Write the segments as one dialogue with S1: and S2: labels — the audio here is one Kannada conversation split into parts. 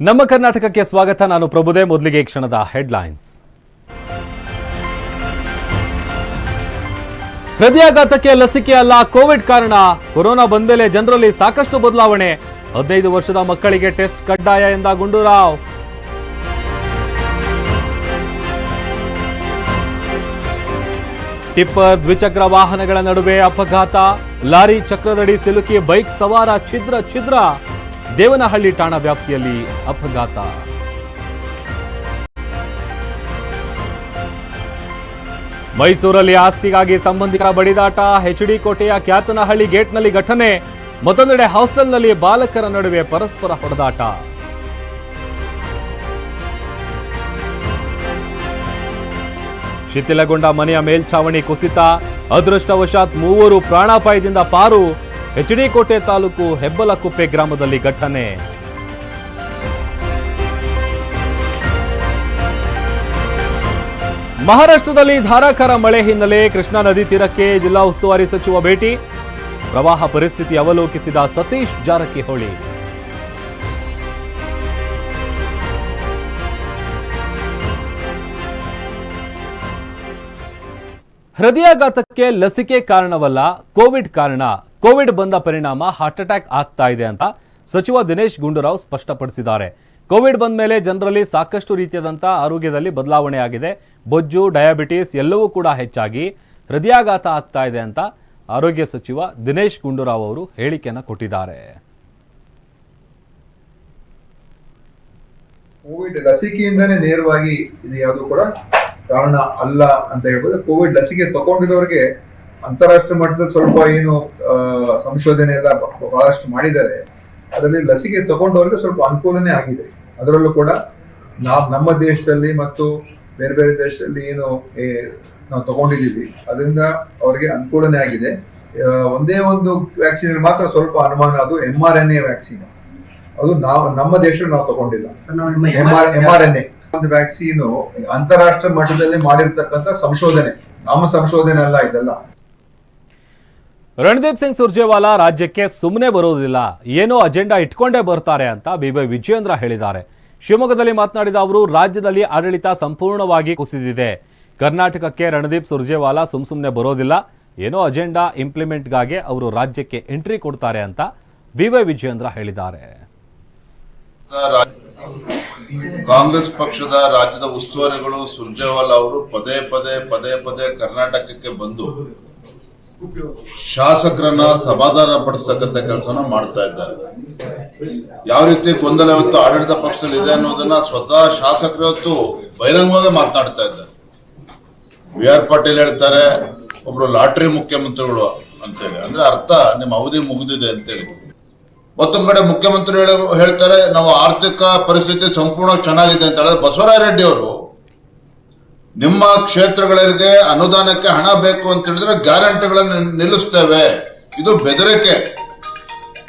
S1: ನಮ್ಮ ಕರ್ನಾಟಕಕ್ಕೆ ಸ್ವಾಗತ. ನಾನು ಪ್ರಭುದೇ, ಮೊದಲಿಗೆ ಕ್ಷಣದ ಹೆಡ್ಲೈನ್ಸ್. ಹೃದಯಾಘಾತಕ್ಕೆ ಲಸಿಕೆ ಅಲ್ಲ, ಕೋವಿಡ್ ಕಾರಣ. ಕೊರೋನಾ ಬಂದಲೇ ಜನರಲ್ಲಿ ಸಾಕಷ್ಟು ಬದಲಾವಣೆ. ಹದಿನೈದು ವರ್ಷದ ಮಕ್ಕಳಿಗೆ ಟೆಸ್ಟ್ ಕಡ್ಡಾಯ ಎಂದ ಗುಂಡೂರಾವ್. ಟಿಪ್ಪರ್ ದ್ವಿಚಕ್ರ ವಾಹನಗಳ ನಡುವೆ ಅಪಘಾತ. ಲಾರಿ ಚಕ್ರದಡಿ ಸಿಲುಕಿ ಬೈಕ್ ಸವಾರ, ಛಿದ್ರ ಛಿದ್ರ. ದೇವನಹಳ್ಳಿ ಠಾಣಾ ವ್ಯಾಪ್ತಿಯಲ್ಲಿ ಅಪಘಾತ. ಮೈಸೂರಲ್ಲಿ ಆಸ್ತಿಗಾಗಿ ಸಂಬಂಧಿಕರ ಬಡಿದಾಟ ಎಚ್ಡಿ ಕೋಟೆಯ ಕ್ಯಾತನಹಳ್ಳಿ ಗೇಟ್ನಲ್ಲಿ ಘಟನೆ, ಮತ್ತೊಂದೆಡೆ ಹಾಸ್ಟೆಲ್ನಲ್ಲಿ ಬಾಲಕರ ನಡುವೆ ಪರಸ್ಪರ ಹೊಡೆದಾಟ. ಶಿಥಿಲಗೊಂಡ ಮನೆಯ ಮೇಲ್ಛಾವಣಿ ಕುಸಿತ, ಅದೃಷ್ಟವಶಾತ್ ಮೂವರು ಪ್ರಾಣಾಪಾಯದಿಂದ ಪಾರು ಎಚ್ಡಿ ಕೋಟೆ ತಾಲೂಕು ಹೆಬ್ಬಲಕುಪ್ಪೆ ಗ್ರಾಮದಲ್ಲಿ ಘಟನೆ. ಮಹಾರಾಷ್ಟ್ರದಲ್ಲಿ ಧಾರಾಕಾರ ಮಳೆ ಹಿನ್ನೆಲೆ ಕೃಷ್ಣಾ ನದಿ ತೀರಕ್ಕೆ ಜಿಲ್ಲಾ ಉಸ್ತುವಾರಿ ಸಚಿವ ಭೇಟಿ. ಪ್ರವಾಹ ಪರಿಸ್ಥಿತಿ ಅವಲೋಕಿಸಿದ ಸತೀಶ್ ಜಾರಕಿಹೊಳಿ. ಹೃದಯಾಘಾತಕ್ಕೆ ಲಸಿಕೆ ಕಾರಣವಲ್ಲ, ಕೋವಿಡ್ ಕಾರಣ. ಕೋವಿಡ್ ಬಂದ ಪರಿಣಾಮ ಹಾರ್ಟ್ ಅಟ್ಯಾಕ್ ಆಗ್ತಾ ಇದೆ ಅಂತ ಸಚಿವ ದಿನೇಶ್ ಗುಂಡೂರಾವ್ ಸ್ಪಷ್ಟಪಡಿಸಿದ್ದಾರೆ. ಕೋವಿಡ್ ಬಂದ ಮೇಲೆ ಜನರಲ್ಲಿ ಸಾಕಷ್ಟು ರೀತಿಯಾದಂಥ ಆರೋಗ್ಯದಲ್ಲಿ ಬದಲಾವಣೆ ಆಗಿದೆ. ಬೊಜ್ಜು, ಡಯಾಬಿಟಿಸ್ ಎಲ್ಲವೂ ಕೂಡ ಹೆಚ್ಚಾಗಿ ಹೃದಯಾಘಾತ ಆಗ್ತಾ ಇದೆ ಅಂತ ಆರೋಗ್ಯ ಸಚಿವ ದಿನೇಶ್ ಗುಂಡೂರಾವ್ ಅವರು ಹೇಳಿಕೆಯನ್ನು ಕೊಟ್ಟಿದ್ದಾರೆ.
S2: ಕೋವಿಡ್ ಲಸಿಕೆಯಿಂದನೇ ನೇರವಾಗಿ ಇದು ಯಾವುದು ಕೂಡ ಕಾರಣ ಅಲ್ಲ ಅಂತ ಹೇಳ್ಬೋದು. ಕೋವಿಡ್ ಲಸಿಕೆ ತಗೊಂಡಿರೋರಿಗೆ ಅಂತಾರಾಷ್ಟ್ರೀಯ ಮಟ್ಟದಲ್ಲಿ ಸ್ವಲ್ಪ ಏನು ಸಂಶೋಧನೆ ಎಲ್ಲ ಬಹಳಷ್ಟು ಮಾಡಿದ್ದಾರೆ. ಅದರಲ್ಲಿ ಲಸಿಕೆ ತಗೊಂಡವರಿಗೆ ಸ್ವಲ್ಪ ಅನುಕೂಲನೇ ಆಗಿದೆ. ಅದರಲ್ಲೂ ಕೂಡ ನಾವು ನಮ್ಮ ದೇಶದಲ್ಲಿ ಮತ್ತು ಬೇರೆ ಬೇರೆ ದೇಶದಲ್ಲಿ ಏನು ನಾವು ತಗೊಂಡಿದ್ದೀವಿ. ಅದರಿಂದ ಅವರಿಗೆ ಅನುಕೂಲನೇ ಆಗಿದೆ. ಒಂದೇ ಒಂದು ವ್ಯಾಕ್ಸಿನ್ ಮಾತ್ರ ಸ್ವಲ್ಪ ಅನುಮಾನ. ಅದು M R N A vaccine. ಅದು ನಾವು ನಮ್ಮ ದೇಶದಲ್ಲಿ ನಾವು ತಗೊಂಡಿಲ್ಲ. M R N A. ಒಂದು ವ್ಯಾಕ್ಸಿನ್ ಅಂತಾರಾಷ್ಟ್ರೀಯ ಮಟ್ಟದಲ್ಲಿ ಮಾಡಿರ್ತಕ್ಕಂಥ ಸಂಶೋಧನೆ. ನಮ್ಮ ಸಂಶೋಧನೆ ಅಲ್ಲ ಇದೆಲ್ಲ.
S1: ರಣದೀಪ್ ಸಿಂಗ್ ಸುರ್ಜೇವಾಲಾ ರಾಜ್ಯಕ್ಕೆ ಸುಮ್ಮನೆ ಬರುವುದಿಲ್ಲ ಏನೋ ಅಜೆಂಡಾ ಇಟ್ಕೊಂಡೇ ಬರ್ತಾರೆ ಅಂತ ಬಿಬೈ ವಿಜಯೇಂದ್ರ ಹೇಳಿದ್ದಾರೆ. ಶಿವಮೊಗ್ಗದಲ್ಲಿ ಮಾತನಾಡಿದ ಅವರು, ರಾಜ್ಯದಲ್ಲಿ ಆಡಳಿತ ಸಂಪೂರ್ಣವಾಗಿ ಕುಸಿದಿದೆ. ಕರ್ನಾಟಕಕ್ಕೆ ರಣದೀಪ್ ಸುರ್ಜೇವಾಲಾ ಸುಮ್ ಸುಮ್ಮನೆ ಬರೋದಿಲ್ಲ. ಏನೋ ಅಜೆಂಡಾ ಇಂಪ್ಲಿಮೆಂಟ್ಗಾಗಿ ಅವರು ರಾಜ್ಯಕ್ಕೆ ಎಂಟ್ರಿ ಕೊಡ್ತಾರೆ ಅಂತ ಬಿವೈ ವಿಜಯೇಂದ್ರ ಹೇಳಿದ್ದಾರೆ.
S3: ಕಾಂಗ್ರೆಸ್ ಪಕ್ಷದ ರಾಜ್ಯದ ಉಸ್ತುವಾರಿಗಳು ಸುರ್ಜೇವಾಲಾ ಅವರು ಪದೇ ಪದೇ ಪದೇ ಪದೇ ಕರ್ನಾಟಕಕ್ಕೆ ಬಂದು ಶಾಸಕರನ್ನ ಸಮಾಧಾನ ಪಡಿಸ್ತಕ್ಕಂಥ ಕೆಲಸನ ಮಾಡ್ತಾ ಇದ್ದಾರೆ. ಯಾವ ರೀತಿ ಗೊಂದಲ ಇವತ್ತು ಆಡಳಿತ ಪಕ್ಷದಲ್ಲಿ ಇದೆ ಅನ್ನೋದನ್ನ ಸ್ವತಃ ಶಾಸಕರು ಇವತ್ತು ಬಹಿರಂಗವಾಗಿ ಮಾತನಾಡ್ತಾ ಇದ್ದಾರೆ. ವಿ ಆರ್ ಪಾಟೀಲ್ ಹೇಳ್ತಾರೆ, ಒಬ್ರು ಲಾಟ್ರಿ ಮುಖ್ಯಮಂತ್ರಿಗಳು ಅಂತೇಳಿ. ಅಂದ್ರೆ ಅರ್ಥ, ನಿಮ್ಮ ಅವಧಿ ಮುಗಿದಿದೆ ಅಂತೇಳಿ. ಮತ್ತೊಂದ್ ಕಡೆ ಮುಖ್ಯಮಂತ್ರಿ ಹೇಳ- ಹೇಳ್ತಾರೆ, ನಾವು ಆರ್ಥಿಕ ಪರಿಸ್ಥಿತಿ ಸಂಪೂರ್ಣ ಚೆನ್ನಾಗಿದೆ ಅಂತ ಹೇಳಿದ್ರೆ ಬಸವರಾಜ ರೆಡ್ಡಿ ಅವರು. ನಿಮ್ಮ ಕ್ಷೇತ್ರಗಳಿಗೆ ಅನುದಾನಕ್ಕೆ ಹಣ ಬೇಕು ಅಂತ ಹೇಳಿದ್ರೆ ಗ್ಯಾರಂಟಿಗಳನ್ನು ನಿಲ್ಲಿಸ್ತೇವೆ. ಇದು ಬೆದರಿಕೆ.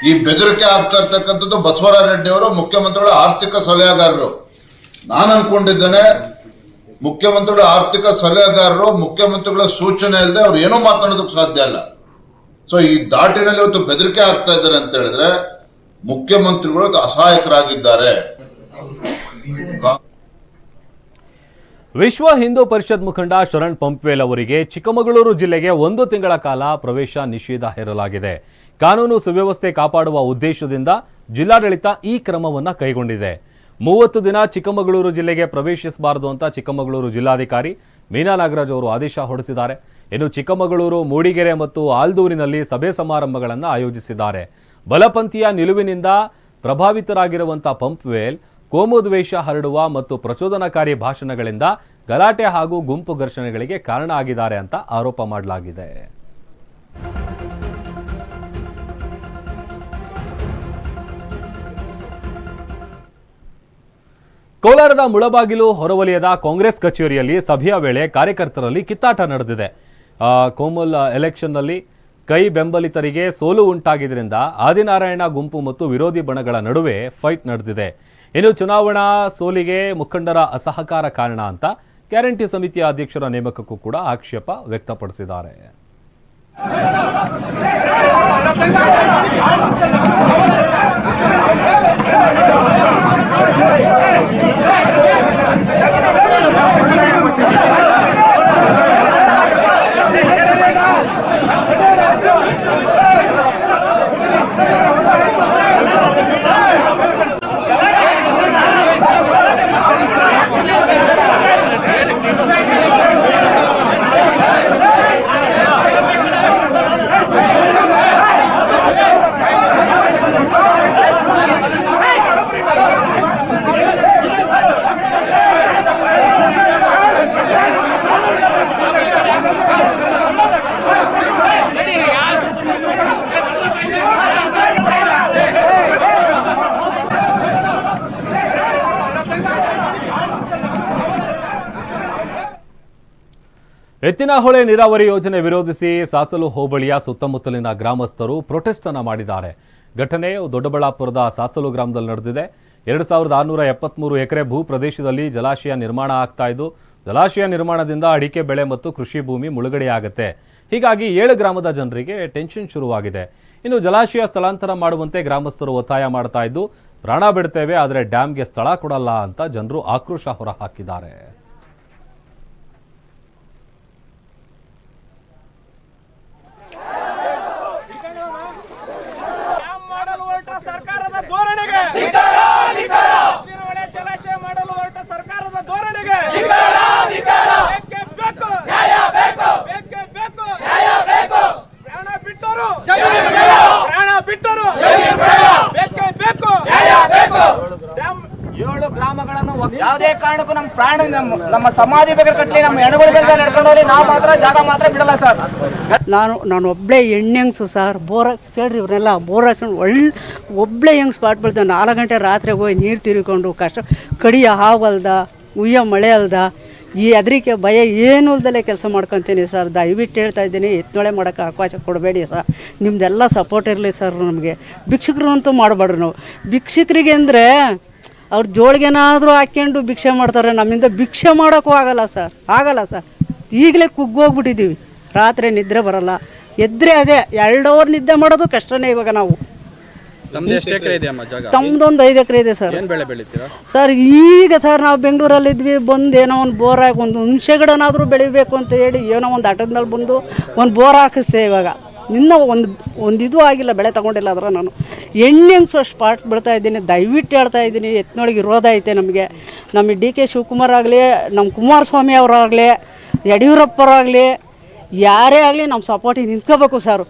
S3: ಈ ಬೆದರಿಕೆ ಆಗ್ತಾ ಇರ್ತಕ್ಕಂಥದ್ದು ಬಸವರಾಜ ರೆಡ್ಡಿ ಅವರು, ಮುಖ್ಯಮಂತ್ರಿಗಳ, ಆರ್ಥಿಕ ಸಲಹೆಗಾರರು. ನಾನು ಅನ್ಕೊಂಡಿದ್ದೇನೆ, ಮುಖ್ಯಮಂತ್ರಿಗಳ, ಆರ್ಥಿಕ ಸಲಹೆಗಾರರು, ಮುಖ್ಯಮಂತ್ರಿಗಳ ಸೂಚನೆ ಇಲ್ಲದೆ ಅವ್ರು ಏನೂ ಮಾತನಾಡೋದಕ್ಕೆ ಸಾಧ್ಯ ಇಲ್ಲ. ಸೊ ಈ ದಾಟಿನಲ್ಲಿ ಇವತ್ತು ಬೆದರಿಕೆ ಆಗ್ತಾ ಇದ್ದಾರೆ ಅಂತ ಹೇಳಿದ್ರೆ ಮುಖ್ಯಮಂತ್ರಿಗಳು ಅಸಹಾಯಕರಾಗಿದ್ದಾರೆ.
S1: ವಿಶ್ವ ಹಿಂದೂ ಪರಿಷತ್ ಮುಖಂಡ ಶರಣ್ ಪಂಪ್ವೇಲ್ ಅವರಿಗೆ ಚಿಕ್ಕಮಗಳೂರು ಜಿಲ್ಲೆಗೆ ಒಂದು ತಿಂಗಳ ಕಾಲ ಪ್ರವೇಶ ನಿಷೇಧ ಹೇರಲಾಗಿದೆ. ಕಾನೂನು ಸುವ್ಯವಸ್ಥೆ ಕಾಪಾಡುವ ಉದ್ದೇಶದಿಂದ ಜಿಲ್ಲಾಡಳಿತ ಈ ಕ್ರಮವನ್ನು ಕೈಗೊಂಡಿದೆ. ಮೂವತ್ತು ದಿನ ಚಿಕ್ಕಮಗಳೂರು ಜಿಲ್ಲೆಗೆ ಪ್ರವೇಶಿಸಬಾರದು ಅಂತ ಚಿಕ್ಕಮಗಳೂರು ಜಿಲ್ಲಾಧಿಕಾರಿ ಮೀನಾ ನಾಗರಾಜ್ ಅವರು ಆದೇಶ ಹೊರಡಿಸಿದ್ದಾರೆ. ಇನ್ನು ಚಿಕ್ಕಮಗಳೂರು, ಮೂಡಿಗೆರೆ ಮತ್ತು ಆಲ್ದೂರಿನಲ್ಲಿ ಸಭೆ ಸಮಾರಂಭಗಳನ್ನು ಆಯೋಜಿಸಿದ್ದಾರೆ. ಬಲಪಂಥೀಯ ನಿಲುವಿನಿಂದ ಪ್ರಭಾವಿತರಾಗಿರುವಂಥ ಪಂಪ್ವೇಲ್ ಕೋಮುದ್ವೇಷ ಹರಡುವ ಮತ್ತು ಪ್ರಚೋದನಕಾರಿ ಭಾಷಣಗಳಿಂದ ಗಲಾಟೆ ಹಾಗೂ ಗುಂಪು ಘರ್ಷಣೆಗಳಿಗೆ ಕಾರಣ ಆಗಿದ್ದಾರೆ ಅಂತ ಆರೋಪ ಮಾಡಲಾಗಿದೆ. ಕೋಲಾರದ ಮುಳಬಾಗಿಲು ಹೊರವಲಯದ ಕಾಂಗ್ರೆಸ್ ಕಚೇರಿಯಲ್ಲಿ ಸಭೆಯ ವೇಳೆ ಕಾರ್ಯಕರ್ತರಲ್ಲಿ ಕಿತ್ತಾಟ ನಡೆದಿದೆ. ಕೋಮಲ್ ಎಲೆಕ್ಷನ್ನಲ್ಲಿ ಕೈ ಬೆಂಬಲಿತರಿಗೆ ಸೋಲು ಉಂಟಾಗಿದ್ದರಿಂದ ಆದಿನಾರಾಯಣ ಗುಂಪು ಮತ್ತು ವಿರೋಧಿ ಬಣಗಳ ನಡುವೆ ಫೈಟ್ ನಡೆದಿದೆ. ಇನ್ನು ಚುನಾವಣಾ ಸೋಲಿಗೆ ಮುಖಂಡರ ಅಸಹಕಾರ ಕಾರಣ ಅಂತ ग्यारंटी समिति अध्यक्ष नेमकू आक्षेप
S4: व्यक्तपड़े
S1: ಎತ್ತಿನಹೊಳೆ ನೀರಾವರಿ ಯೋಜನೆ ವಿರೋಧಿಸಿ ಸಾಸಲು ಹೋಬಳಿಯ ಸುತ್ತಮುತ್ತಲಿನ ಗ್ರಾಮಸ್ಥರು ಪ್ರೊಟೆಸ್ಟ್ ಅನ್ನು ಮಾಡಿದ್ದಾರೆ. ಘಟನೆ ದೊಡ್ಡಬಳ್ಳಾಪುರದ ಸಾಸಲು ಗ್ರಾಮದಲ್ಲಿ ನಡೆದಿದೆ. ಎರಡು ಸಾವಿರದ ಆರುನೂರ ಎಪ್ಪತ್ತ್ಮೂರು ಎಕರೆ ಭೂ ಪ್ರದೇಶದಲ್ಲಿ ಜಲಾಶಯ ನಿರ್ಮಾಣ ಆಗ್ತಾ ಇದ್ದು, ಜಲಾಶಯ ನಿರ್ಮಾಣದಿಂದ ಅಡಿಕೆ ಬೆಳೆ ಮತ್ತು ಕೃಷಿ ಭೂಮಿ ಮುಳುಗಡೆಯಾಗುತ್ತೆ. ಹೀಗಾಗಿ ಏಳು ಗ್ರಾಮದ ಜನರಿಗೆ ಟೆನ್ಷನ್ ಶುರುವಾಗಿದೆ. ಇನ್ನು ಜಲಾಶಯ ಸ್ಥಳಾಂತರ ಮಾಡುವಂತೆ ಗ್ರಾಮಸ್ಥರು ಒತ್ತಾಯ ಮಾಡ್ತಾ ಇದ್ದು, ಪ್ರಾಣ ಬಿಡ್ತೇವೆ ಆದರೆ ಡ್ಯಾಮ್ಗೆ ಸ್ಥಳ ಕೊಡಲ್ಲ ಅಂತ ಜನರು ಆಕ್ರೋಶ ಹೊರಹಾಕಿದ್ದಾರೆ
S4: ಡ್ಯಾಮ್ ಮಾಡಲು ಹೊರಟ ಸರ್ಕಾರದ ಧೋರಣೆಗೆ ನೀರಾವರಿ ಜಲಾಶಯ ಮಾಡಲು ಹೊರಟ ಸರ್ಕಾರದ ಧೋರಣೆಗೆ ಬೇಕೇ ಬೇಕು ಬೇಕೇ ಬೇಕು ಪ್ರಾಣ ಬಿಟ್ಟರು ಪ್ರಾಣ ಬಿಟ್ಟರು ಬೇಕೇ ಬೇಕು ಡ್ಯಾಮ್
S5: ಏಳು ಗ್ರಾಮಗಳನ್ನು ಒಗ್- ಯಾವುದೇ ಕಾರಣಕ್ಕೂ ನಮ್ಮ ಪ್ರಾಣ, ನಮ್ಮ ಸಮಾಧಿ ಬೇಕಾದ್ರೆ ಕಟ್ಟಲಿ ನಮ್ಮ ಹೆಣಗಳ ಬೇಕಾದ್ರೆ ನಡ್ಕೊಂಡು ಹೋಗಿ ನಾವು ಮಾತ್ರ ಜಾಗ ಮಾತ್ರ ಬಿಡಲ್ಲ ಸರ್.
S6: ನಾನು ನಾನು ಒಬ್ಬಳೇ ಹೆಣ್ಣೆಂಗ್ಸು ಸರ್, ಬೋರ್, ಕೇಳ್ರಿ ಇವ್ರನ್ನೆಲ್ಲ, ಬೋರ್ ಹಾಕ್ಸ್ಕೊಂಡು ಒಳ್ಳೆ ಒಬ್ಬಳೇ ಹೆಂಗ್ ಸ್ಪಾಟ್ ಬೀಳ್ತೇವೆ ನಾಲ್ಕು ಗಂಟೆ ರಾತ್ರಿ ಹೋಗಿ ನೀರು ತಿರ್ಕೊಂಡು ಕಷ್ಟ ಕಡಿಯ ಹಾವಲ್ದ ಉಯ್ಯ ಮಳೆ ಅಲ್ದ, ಈ ಅದ್ರಿಕೆ ಭಯ ಏನೂ ಇಲ್ದಲೇ ಕೆಲಸ ಮಾಡ್ಕೊತೀನಿ ಸರ್. ದಯವಿಟ್ಟು ಹೇಳ್ತಾ ಇದ್ದೀನಿ ಎತ್ತೊಳೆ ಮಾಡೋಕ್ಕೆ ಅವಕಾಶ ಕೊಡಬೇಡಿ ಸರ್. ನಿಮ್ಮದೆಲ್ಲ ಸಪೋರ್ಟ್ ಇರಲಿ ಸರ್ ನಮಗೆ. ಭಿಕ್ಷುಕರು ಅಂತೂ ಮಾಡಬಾರ್ದು ನಾವು. ಭಿಕ್ಷುಕರಿಗೆ ಅಂದರೆ ಅವ್ರ ಜೋಳಿಗೆನಾದರೂ ಹಾಕ್ಕೊಂಡು ಭಿಕ್ಷೆ ಮಾಡ್ತಾರೆ ನಮ್ಮಿಂದ ಭಿಕ್ಷೆ ಮಾಡೋಕ್ಕೂ ಆಗಲ್ಲ ಸರ್ ಆಗಲ್ಲ ಸರ್. ಈಗಲೇ ಕುಗ್ಗೋಗ್ಬಿಟ್ಟಿದ್ದೀವಿ ರಾತ್ರಿ ನಿದ್ರೆ ಬರಲ್ಲ. ಎದ್ರೆ ಅದೇ ಎರಡು ಅವರ್ ನಿದ್ದೆ ಮಾಡೋದು ಕಷ್ಟನೇ ಇವಾಗ ನಾವು. ತಮ್ದೊಂದು ಐದು ಎಕರೆ ಇದೆ ಸರ್. ಸರ್ ಈಗ ಸರ್ ನಾವು ಬೆಂಗಳೂರಲ್ಲಿ ಇದ್ವಿ ಬಂದು ಏನೋ ಒಂದು ಬೋರ್ ಹಾಕಿ ಒಂದು ಹುಣಸೆ ಗಿಡನಾದರೂ ಬೆಳಿಬೇಕು ಅಂತ ಹೇಳಿ ಏನೋ ಒಂದು ಆಟೋದಲ್ಲಿ ಬಂದು ಒಂದು ಬೋರ್ ಹಾಕಿಸ್ತೇವೆ ಇವಾಗ. ನಿನ್ನ ಒಂದು ಒಂದು ಇದು ಆಗಿಲ್ಲ, ಬೆಳೆ ತಗೊಂಡಿಲ್ಲ ಅದರ ನಾನು. ಎಣ್ಣೆಂಗ್ಸು ಅಷ್ಟು ಪಾಟ್ ಬಿಡ್ತಾ ಇದ್ದೀನಿ, ದಯವಿಟ್ಟು ಹೇಳ್ತಾ ಇದ್ದೀನಿ, ಎತ್ನೊಳಗೆ ವಿರೋಧ ಐತೆ ನಮಗೆ. ನಮ್ಮ ಡಿ ಕೆ ಶಿವಕುಮಾರ್ ಆಗಲಿ, ನಮ್ಮ ಕುಮಾರಸ್ವಾಮಿ ಅವರಾಗಲಿ ಯಡಿಯೂರಪ್ಪರಾಗಲಿ ಯಾರೇ ಆಗಲಿ ನಮ್ಮ ಸಪೋರ್ಟಿಗೆ ನಿಂತ್ಕೋಬೇಕು ಸರ್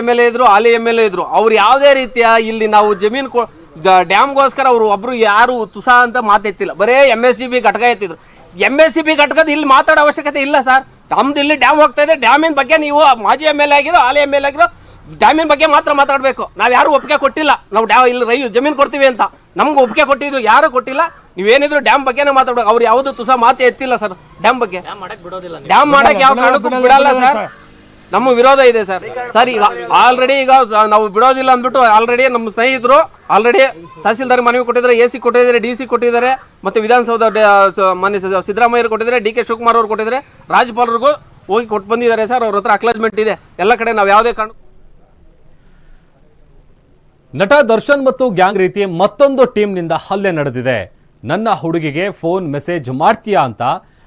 S7: ಎಂ ಎಲ್ ಎ ಇದ್ರು, ಹಾಲಿ ಎಂ ಎಲ್ ಎ ಇದ್ರು, ಅವ್ರು ಯಾವುದೇ ರೀತಿಯ ಇಲ್ಲಿ ನಾವು ಜಮೀನು ಕೊ ಡ್ಯಾಮ್ಗೋಸ್ಕರ ಅವರು ಒಬ್ರು ಯಾರು ತುಸಾ ಅಂತ ಮಾತೆತ್ತಿಲ್ಲ. ಬರೇ ಎಂ ಎಸ್ ಸಿ ಬಿ ಘಟಕ ಎತ್ತಿದ್ರು. ಎಂ ಎಸ್ ಸಿ ಬಿ ಘಟಕದ ಇಲ್ಲಿ ಮಾತಾಡೋ ಅವಶ್ಯಕತೆ ಇಲ್ಲ ಸರ್ ನಮ್ದು ಇಲ್ಲಿ ಡ್ಯಾಮ್ ಹೋಗ್ತಾ ಇದೆ. ಡ್ಯಾಮಿನ ಬಗ್ಗೆ ನೀವು ಮಾಜಿ ಎಂ ಎಲ್ ಎ ಆಗಿರೋ ಹಾಲಿ ಎಂ ಎಲ್ ಎ ಆಗಿರೋ ಡ್ಯಾಮಿನ ಬಗ್ಗೆ ಮಾತ್ರ ಮಾತಾಡಬೇಕು. ನಾವು ಯಾರು ಒಪ್ಪಿಗೆ ಕೊಟ್ಟಿಲ್ಲ. ನಾವು ಡ್ಯಾಮ್ ಇಲ್ಲಿ ರೈ ಜಮೀನು ಕೊಡ್ತೀವಿ ಅಂತ. ನಮ್ಗೆ ಒಪ್ಪಿಗೆ ಕೊಟ್ಟಿದ್ದು ಯಾರು ಕೊಟ್ಟಿಲ್ಲ. ನೀವೇನಿದ್ರು ಡ್ಯಾಮ್ ಬಗ್ಗೆನೇ ಮಾತಾಡ್ಬೇಕು. ಅವ್ರು ಯಾವುದು ತುಸ ಮಾತೇ ಎತ್ತಿಲ್ಲ ಸರ್. ಡ್ಯಾಮ್ ಬಗ್ಗೆ. ಡ್ಯಾಮ್ ಮಾಡಕ್ ಯಾವ ಕಾರಣಕ್ಕೂ ಬಿಡಲ್ಲ ಸರ್. ನಮ್ಮ ವಿರೋಧ ಇದೆ ಸರ್. ಸರ್, ಈಗ ಆಲ್ರೆಡಿ ಈಗ ನಾವು ಬಿಡೋದಿಲ್ಲ ಅಂದ್ಬಿಟ್ಟು ಆಲ್ರೆಡಿ ನಮ್ಮ ಸ್ನೇಹಿತರು ಆಲ್ರೆಡಿ ತಹಸೀಲ್ದಾರ್ ಮನವಿ ಕೊಟ್ಟಿದ್ದಾರೆ ಎ ಸಿ ಕೊಟ್ಟಿದ್ದಾರೆ ಡಿ ಸಿ ಕೊಟ್ಟಿದ್ದಾರೆ, ಮತ್ತೆ ವಿಧಾನಸೌಧ ಮಾನ್ಯ ಸಿದ್ದರಾಮಯ್ಯರು ಕೊಟ್ಟಿದ್ದಾರೆ, ಡಿ ಕೆ ಶಿವಕುಮಾರ್ ಅವರು ಕೊಟ್ಟಿದ್ದಾರೆ. ರಾಜ್ಯಪಾಲರಿಗೂ ಹೋಗಿ ಕೊಟ್ಟು ಬಂದಿದ್ದಾರೆ ಸರ್, ಅವ್ರ ಹತ್ರ ಅಕ್ಲಾಜ್ಮೆಂಟ್ ಇದೆ. ಎಲ್ಲ ಕಡೆ ನಾವು ಯಾವುದೇ ಕಾರಣ
S1: ನಟ ದರ್ಶನ್ ಮತ್ತು ಗ್ಯಾಂಗ್ ರೀತಿ ಮತ್ತೊಂದು ಟೀಮ್ನಿಂದ ಹಲ್ಲೆ ನಡೆದಿದೆ. ನನ್ನ ಹುಡುಗಿಗೆ ಫೋನ್ ಮೆಸೇಜ್ ಮಾಡ್ತೀಯಾ ಅಂತ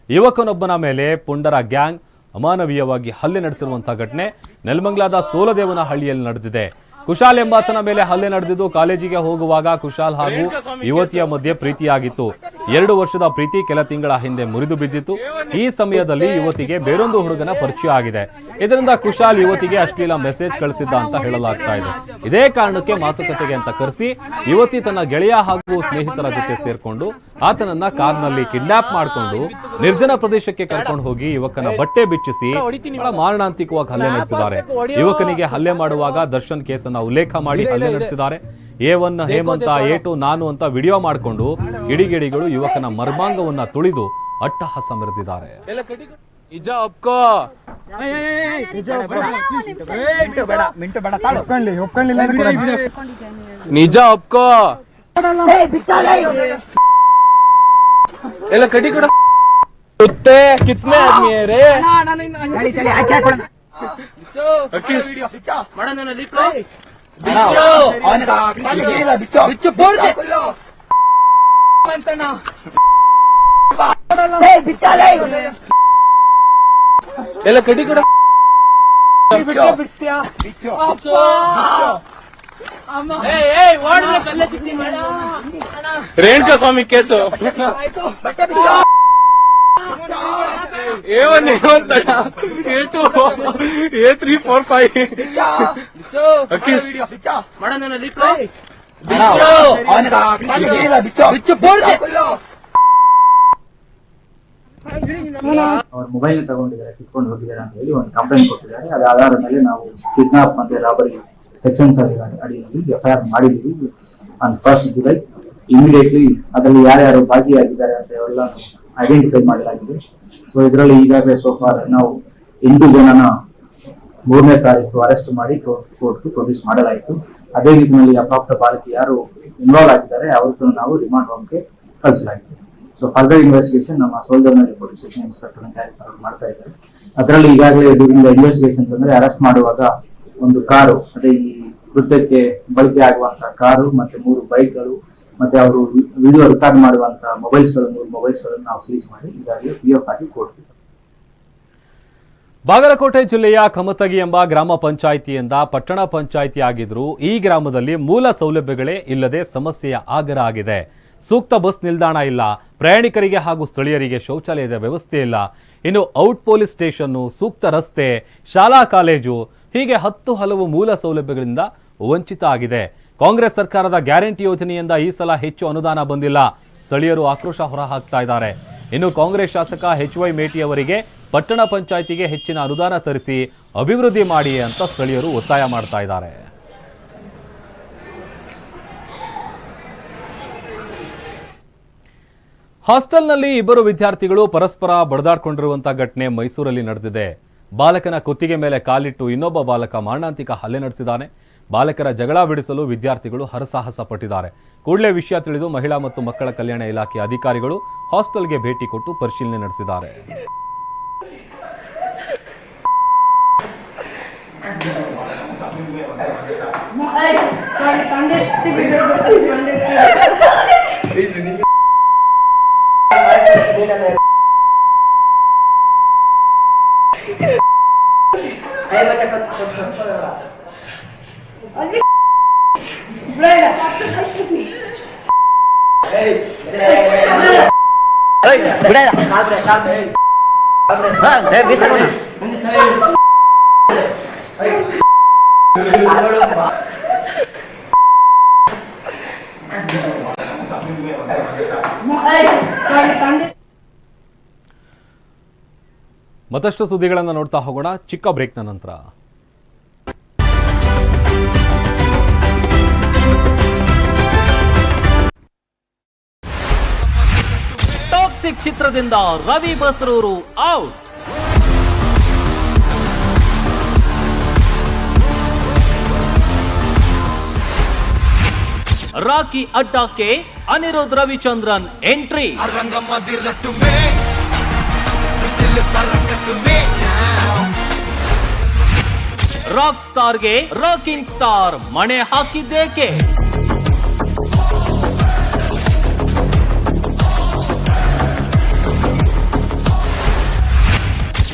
S1: ಯುವಕನೊಬ್ಬನ ಮೇಲೆ ಪುಂಡರ ಗ್ಯಾಂಗ್ ಅಮಾನವೀಯವಾಗಿ ಹಲ್ಲೆ ನಡೆಸಿರುವಂತಹ ಘಟನೆ ನೆಲಮಂಗ್ಲಾದ ಸೋಲದೇವನ ಹಳ್ಳಿಯಲ್ಲಿ ನಡೆದಿದೆ. ಕುಶಾಲ್ ಎಂಬಾತನ ಮೇಲೆ ಹಲ್ಲೆ ನಡೆದಿದ್ದು ಕಾಲೇಜಿಗೆ ಹೋಗುವಾಗ ಕುಶಾಲ್ ಹಾಗೂ ಯುವತಿಯ ಮಧ್ಯೆ ಪ್ರೀತಿಯಾಗಿತ್ತು. ಎರಡು ವರ್ಷದ ಪ್ರೀತಿ ಕೆಲ ತಿಂಗಳ ಹಿಂದೆ ಮುರಿದು ಬಿದ್ದಿತ್ತು. ಈ ಸಮಯದಲ್ಲಿ ಯುವತಿಗೆ ಬೇರೊಂದು ಹುಡುಗನ ಪರಿಚಯ ಆಗಿದೆ. ಇದರಿಂದ ಕುಶಾಲ್ ಯುವತಿಗೆ ಅಶ್ಲೀಲ ಮೆಸೇಜ್ ಕಳಿಸಿದ್ದ ಅಂತ ಹೇಳಲಾಗ್ತಾ ಇದೆ. ಇದೇ ಕಾರಣಕ್ಕೆ ಮಾತುಕತೆಗೆ ಅಂತ ಕರೆಸಿ, ಯುವತಿ ತನ್ನ ಗೆಳೆಯ ಹಾಗೂ ಸ್ನೇಹಿತರ ಜೊತೆ ಸೇರ್ಕೊಂಡು ಆತನನ್ನ ಕಾರ್ನಲ್ಲಿ ಕಿಡ್ನಾಪ್ ಮಾಡಿಕೊಂಡು ನಿರ್ಜನ ಪ್ರದೇಶಕ್ಕೆ ಕರ್ಕೊಂಡು ಹೋಗಿ ಯುವಕನ ಬಟ್ಟೆ ಬಿಚ್ಚಿಸಿ ಮಾರಣಾಂತಿಕವಾಗಿ ಹಲ್ಲೆ ನಡೆಸಿದ್ದಾರೆ. ಯುವಕನಿಗೆ ಹಲ್ಲೆ ಮಾಡುವಾಗ ದರ್ಶನ್ ಕೇಸನ್ನ ಉಲ್ಲೇಖ ಮಾಡಿ ಹಲ್ಲೆ ನಡೆಸಿದ್ದಾರೆ. A one Hemanth, A two ನಾನು ಅಂತ ವಿಡಿಯೋ ಮಾಡಿಕೊಂಡು ಗಿಡಿಗಿಡಿಗಳು ಯುವಕನ ಮರ್ಮಾಂಗವನ್ನ ತುಳಿದು ಅಟ್ಟಹಾಸ ಮೆರೆದಿದ್ದಾರೆ.
S8: ನಿಜ ಒಪ್ಕೋ. ನಿಜ ಒಪ್ಕೋ. ಎಲ್ಲ ಕಡಿ ಕೂಡ. ಸುತ್ತೆ ಕಿತ್ನೆ ಆದ್ಮಿ है रे ಎಲ್ಲ ಕಡಿ. ಕೂಡ Renuka Swamy case. A one A one ತಡ A two A three four five.
S9: ಅವ್ರ ಮೊಬೈಲ್ ತಗೊಂಡಿದ್ದಾರೆ, ಕಿತ್ಕೊಂಡು ಹೋಗಿದ್ದಾರೆ ಅಂತ ಹೇಳಿ ಒಂದು ಕಂಪ್ಲೇಂಟ್ ಕೊಟ್ಟಿದ್ದಾರೆ. ಅದ ಆಧಾರದ ಮೇಲೆ ನಾವು ಕಿಡ್ನಾಪ್ ಮತ್ತೆ ರಾಬರಿ ಸೆಕ್ಷನ್ಸ್ ಅಡಿಯಲ್ಲಿ ಎಫ್ ಐ ಆರ್ ಮಾಡಿದ್ದೀವಿ. ಆನ್ ಫಸ್ಟ್ ಜುಲೈ ಇಮಿಡಿಯೇಟ್ಲಿ ಅದರಲ್ಲಿ ಯಾರ್ಯಾರು ಭಾಗಿಯಾಗಿದ್ದಾರೆ ಅಂತ ಎಲ್ಲ ಐಡೆಂಟಿಫೈ ಮಾಡಲಾಗಿದೆ. ಸೊ ಇದರಲ್ಲಿ ಈಗಾಗಲೇ ಸೋಫಾರ್ ನಾವು ಎಂಟು ಜನನ ಮೂರನೇ ತಾರೀಕು ಅರೆಸ್ಟ್ ಮಾಡಿ ಕೋರ್ಟ್ ಪ್ರೊಡ್ಯೂಸ್ ಮಾಡಲಾಯಿತು. ಅದೇ ರೀತಿಯಲ್ಲಿ ಅಪ್ರಾಪ್ತ ಬಾಲಕಿ ಯಾರು ಇನ್ವಾಲ್ವ್ ಆಗಿದ್ದಾರೆ. ಅವ್ರಿಗೂ ನಾವು ರಿಮಾಂಡ್ ಹೋಮ್ಗೆ ಕಳಿಸಲಾಗಿದೆ. ಸೊ ಫರ್ದರ್ ಇನ್ವೆಸ್ಟಿಗೇಷನ್ ನಮ್ಮ ಸೋಲ್ಜರ್ನಹಳ್ಳಿ ಪೊಲೀಸ್ ಸ್ಟೇಷನ್ ಇನ್ಸ್ಪೆಕ್ಟರ್ ಮಾಡ್ತಾ ಇದ್ದಾರೆ. ಅದರಲ್ಲಿ ಈಗಾಗಲೇ ಇದರಿಂದ ಇನ್ವೆಸ್ಟಿಗೇಷನ್ ಅಂದ್ರೆ ಅರೆಸ್ಟ್ ಮಾಡುವಾಗ ಒಂದು ಕಾರು, ಅದೇ ಈ ಕೃತ್ಯಕ್ಕೆ ಬಳಕೆ ಆಗುವಂತಹ ಕಾರು ಮತ್ತೆ ಮೂರು ಬೈಕ್ಗಳು ಮತ್ತೆ ಅವರು ವಿಡಿಯೋ ರೆಕಾರ್ಡ್ ಮಾಡುವಂತಹ ಮೊಬೈಲ್ಸ್ಗಳು ಮೂರು ಮೊಬೈಲ್ಸ್ಗಳನ್ನು ನಾವು ಸೀಸ್ ಮಾಡಿ ಈಗಾಗಲೇ ಪಿ ಎಫ್ ಆಗಿ ಕೊಡ್ತೀವಿ
S1: ಬಾಗಲಕೋಟೆ ಜಿಲ್ಲೆಯ ಕಮತಗಿ ಎಂಬ ಗ್ರಾಮ ಪಂಚಾಯಿತಿಯಿಂದ ಪಟ್ಟಣ ಪಂಚಾಯಿತಿ ಆಗಿದ್ರು ಈ ಗ್ರಾಮದಲ್ಲಿ ಮೂಲ ಸೌಲಭ್ಯಗಳೇ ಇಲ್ಲದೆ ಸಮಸ್ಯೆಯ ಆಗರ ಆಗಿದೆ. ಸೂಕ್ತ ಬಸ್ ನಿಲ್ದಾಣ ಇಲ್ಲ. ಪ್ರಯಾಣಿಕರಿಗೆ ಹಾಗೂ ಸ್ಥಳೀಯರಿಗೆ ಶೌಚಾಲಯದ ವ್ಯವಸ್ಥೆ ಇಲ್ಲ. ಇನ್ನು ಔಟ್ ಪೊಲೀಸ್ ಸ್ಟೇಷನ್ನು ಸೂಕ್ತ ರಸ್ತೆ, ಶಾಲಾ ಕಾಲೇಜು ಹೀಗೆ ಹತ್ತು ಹಲವು ಮೂಲ ಸೌಲಭ್ಯಗಳಿಂದ ವಂಚಿತ ಆಗಿದೆ. ಕಾಂಗ್ರೆಸ್ ಸರ್ಕಾರದ ಗ್ಯಾರಂಟಿ ಯೋಜನೆಯಿಂದ ಈ ಸಲ ಹೆಚ್ಚು ಅನುದಾನ ಬಂದಿಲ್ಲ. ಸ್ಥಳೀಯರು ಆಕ್ರೋಶ ಹೊರಹಾಕ್ತಾ ಇದ್ದಾರೆ. ಇನ್ನು ಕಾಂಗ್ರೆಸ್ ಶಾಸಕ ಎಚ್ ವೈ ಮೇಟಿ ಅವರಿಗೆ ಪಟ್ಟಣ ಪಂಚಾಯಿತಿಗೆ ಹೆಚ್ಚಿನ ಅನುದಾನ ತರಿಸಿ ಅಭಿವೃದ್ಧಿ ಮಾಡಿ ಅಂತ ಸ್ಥಳೀಯರು ಒತ್ತಾಯ ಮಾಡ್ತಾ ಇದ್ದಾರೆ. ಹಾಸ್ಟೆಲ್ನಲ್ಲಿ ಇಬ್ಬರು ವಿದ್ಯಾರ್ಥಿಗಳು ಪರಸ್ಪರ ಬಡದಾಡ್ಕೊಂಡಿರುವಂತಹ ಘಟನೆ ಮೈಸೂರಲ್ಲಿ ನಡೆದಿದೆ. ಬಾಲಕನ ಕುತ್ತಿಗೆ ಮೇಲೆ ಕಾಲಿಟ್ಟು ಇನ್ನೊಬ್ಬ ಬಾಲಕ ಮಾರಣಾಂತಿಕ ಹಲ್ಲೆ ನಡೆಸಿದ್ದಾನೆ. ಬಾಲಕರ ಜಗಳ ಬಿಡಿಸಲು ವಿದ್ಯಾರ್ಥಿಗಳು ಹರಸಾಹಸ ಪಟ್ಟಿದ್ದಾರೆ. ಕೂಡಲೇ ವಿಷಯ ತಿಳಿದು ಮಹಿಳಾ ಮತ್ತು ಮಕ್ಕಳ ಕಲ್ಯಾಣ ಇಲಾಖೆ ಅಧಿಕಾರಿಗಳು ಹಾಸ್ಟೆಲ್ಗೆ ಭೇಟಿ ಕೊಟ್ಟು ಪರಿಶೀಲನೆ ನಡೆಸಿದ್ದಾರೆ. Ay, ba't ako takot ko pa? Ali! Brian, sakto sa isip ni. Hey! Hey! Brian! Kabre, kabre! Kabre! Ah,
S10: eh, bisa ko na. Hindi sa'yo. Ay! Ano lang ba? Ay!
S1: ಮತ್ತಷ್ಟು ಸುದ್ದಿಗಳನ್ನು ನೋಡ್ತಾ ಹೋಗೋಣ. ಚಿಕ್ಕ ಬ್ರೇಕ್ನ ನಂತರ. ಟಾಕ್ಸಿಕ್ ಚಿತ್ರದಿಂದ ರವಿ ಬಸರೂರು ಔಟ್ ರಾಕಿ ಅಡ್ಡಾಕ್ಕೆ ಅನಿರುದ್ಧ್ ರವಿಚಂದ್ರನ್ ಎಂಟ್ರಿ. ರಾಕ್ ಸ್ಟಾರ್ಗೆ ರಾಕಿಂಗ್ ಸ್ಟಾರ್ ಮಣೆ ಹಾಕಿದ್ದೇಕೆ?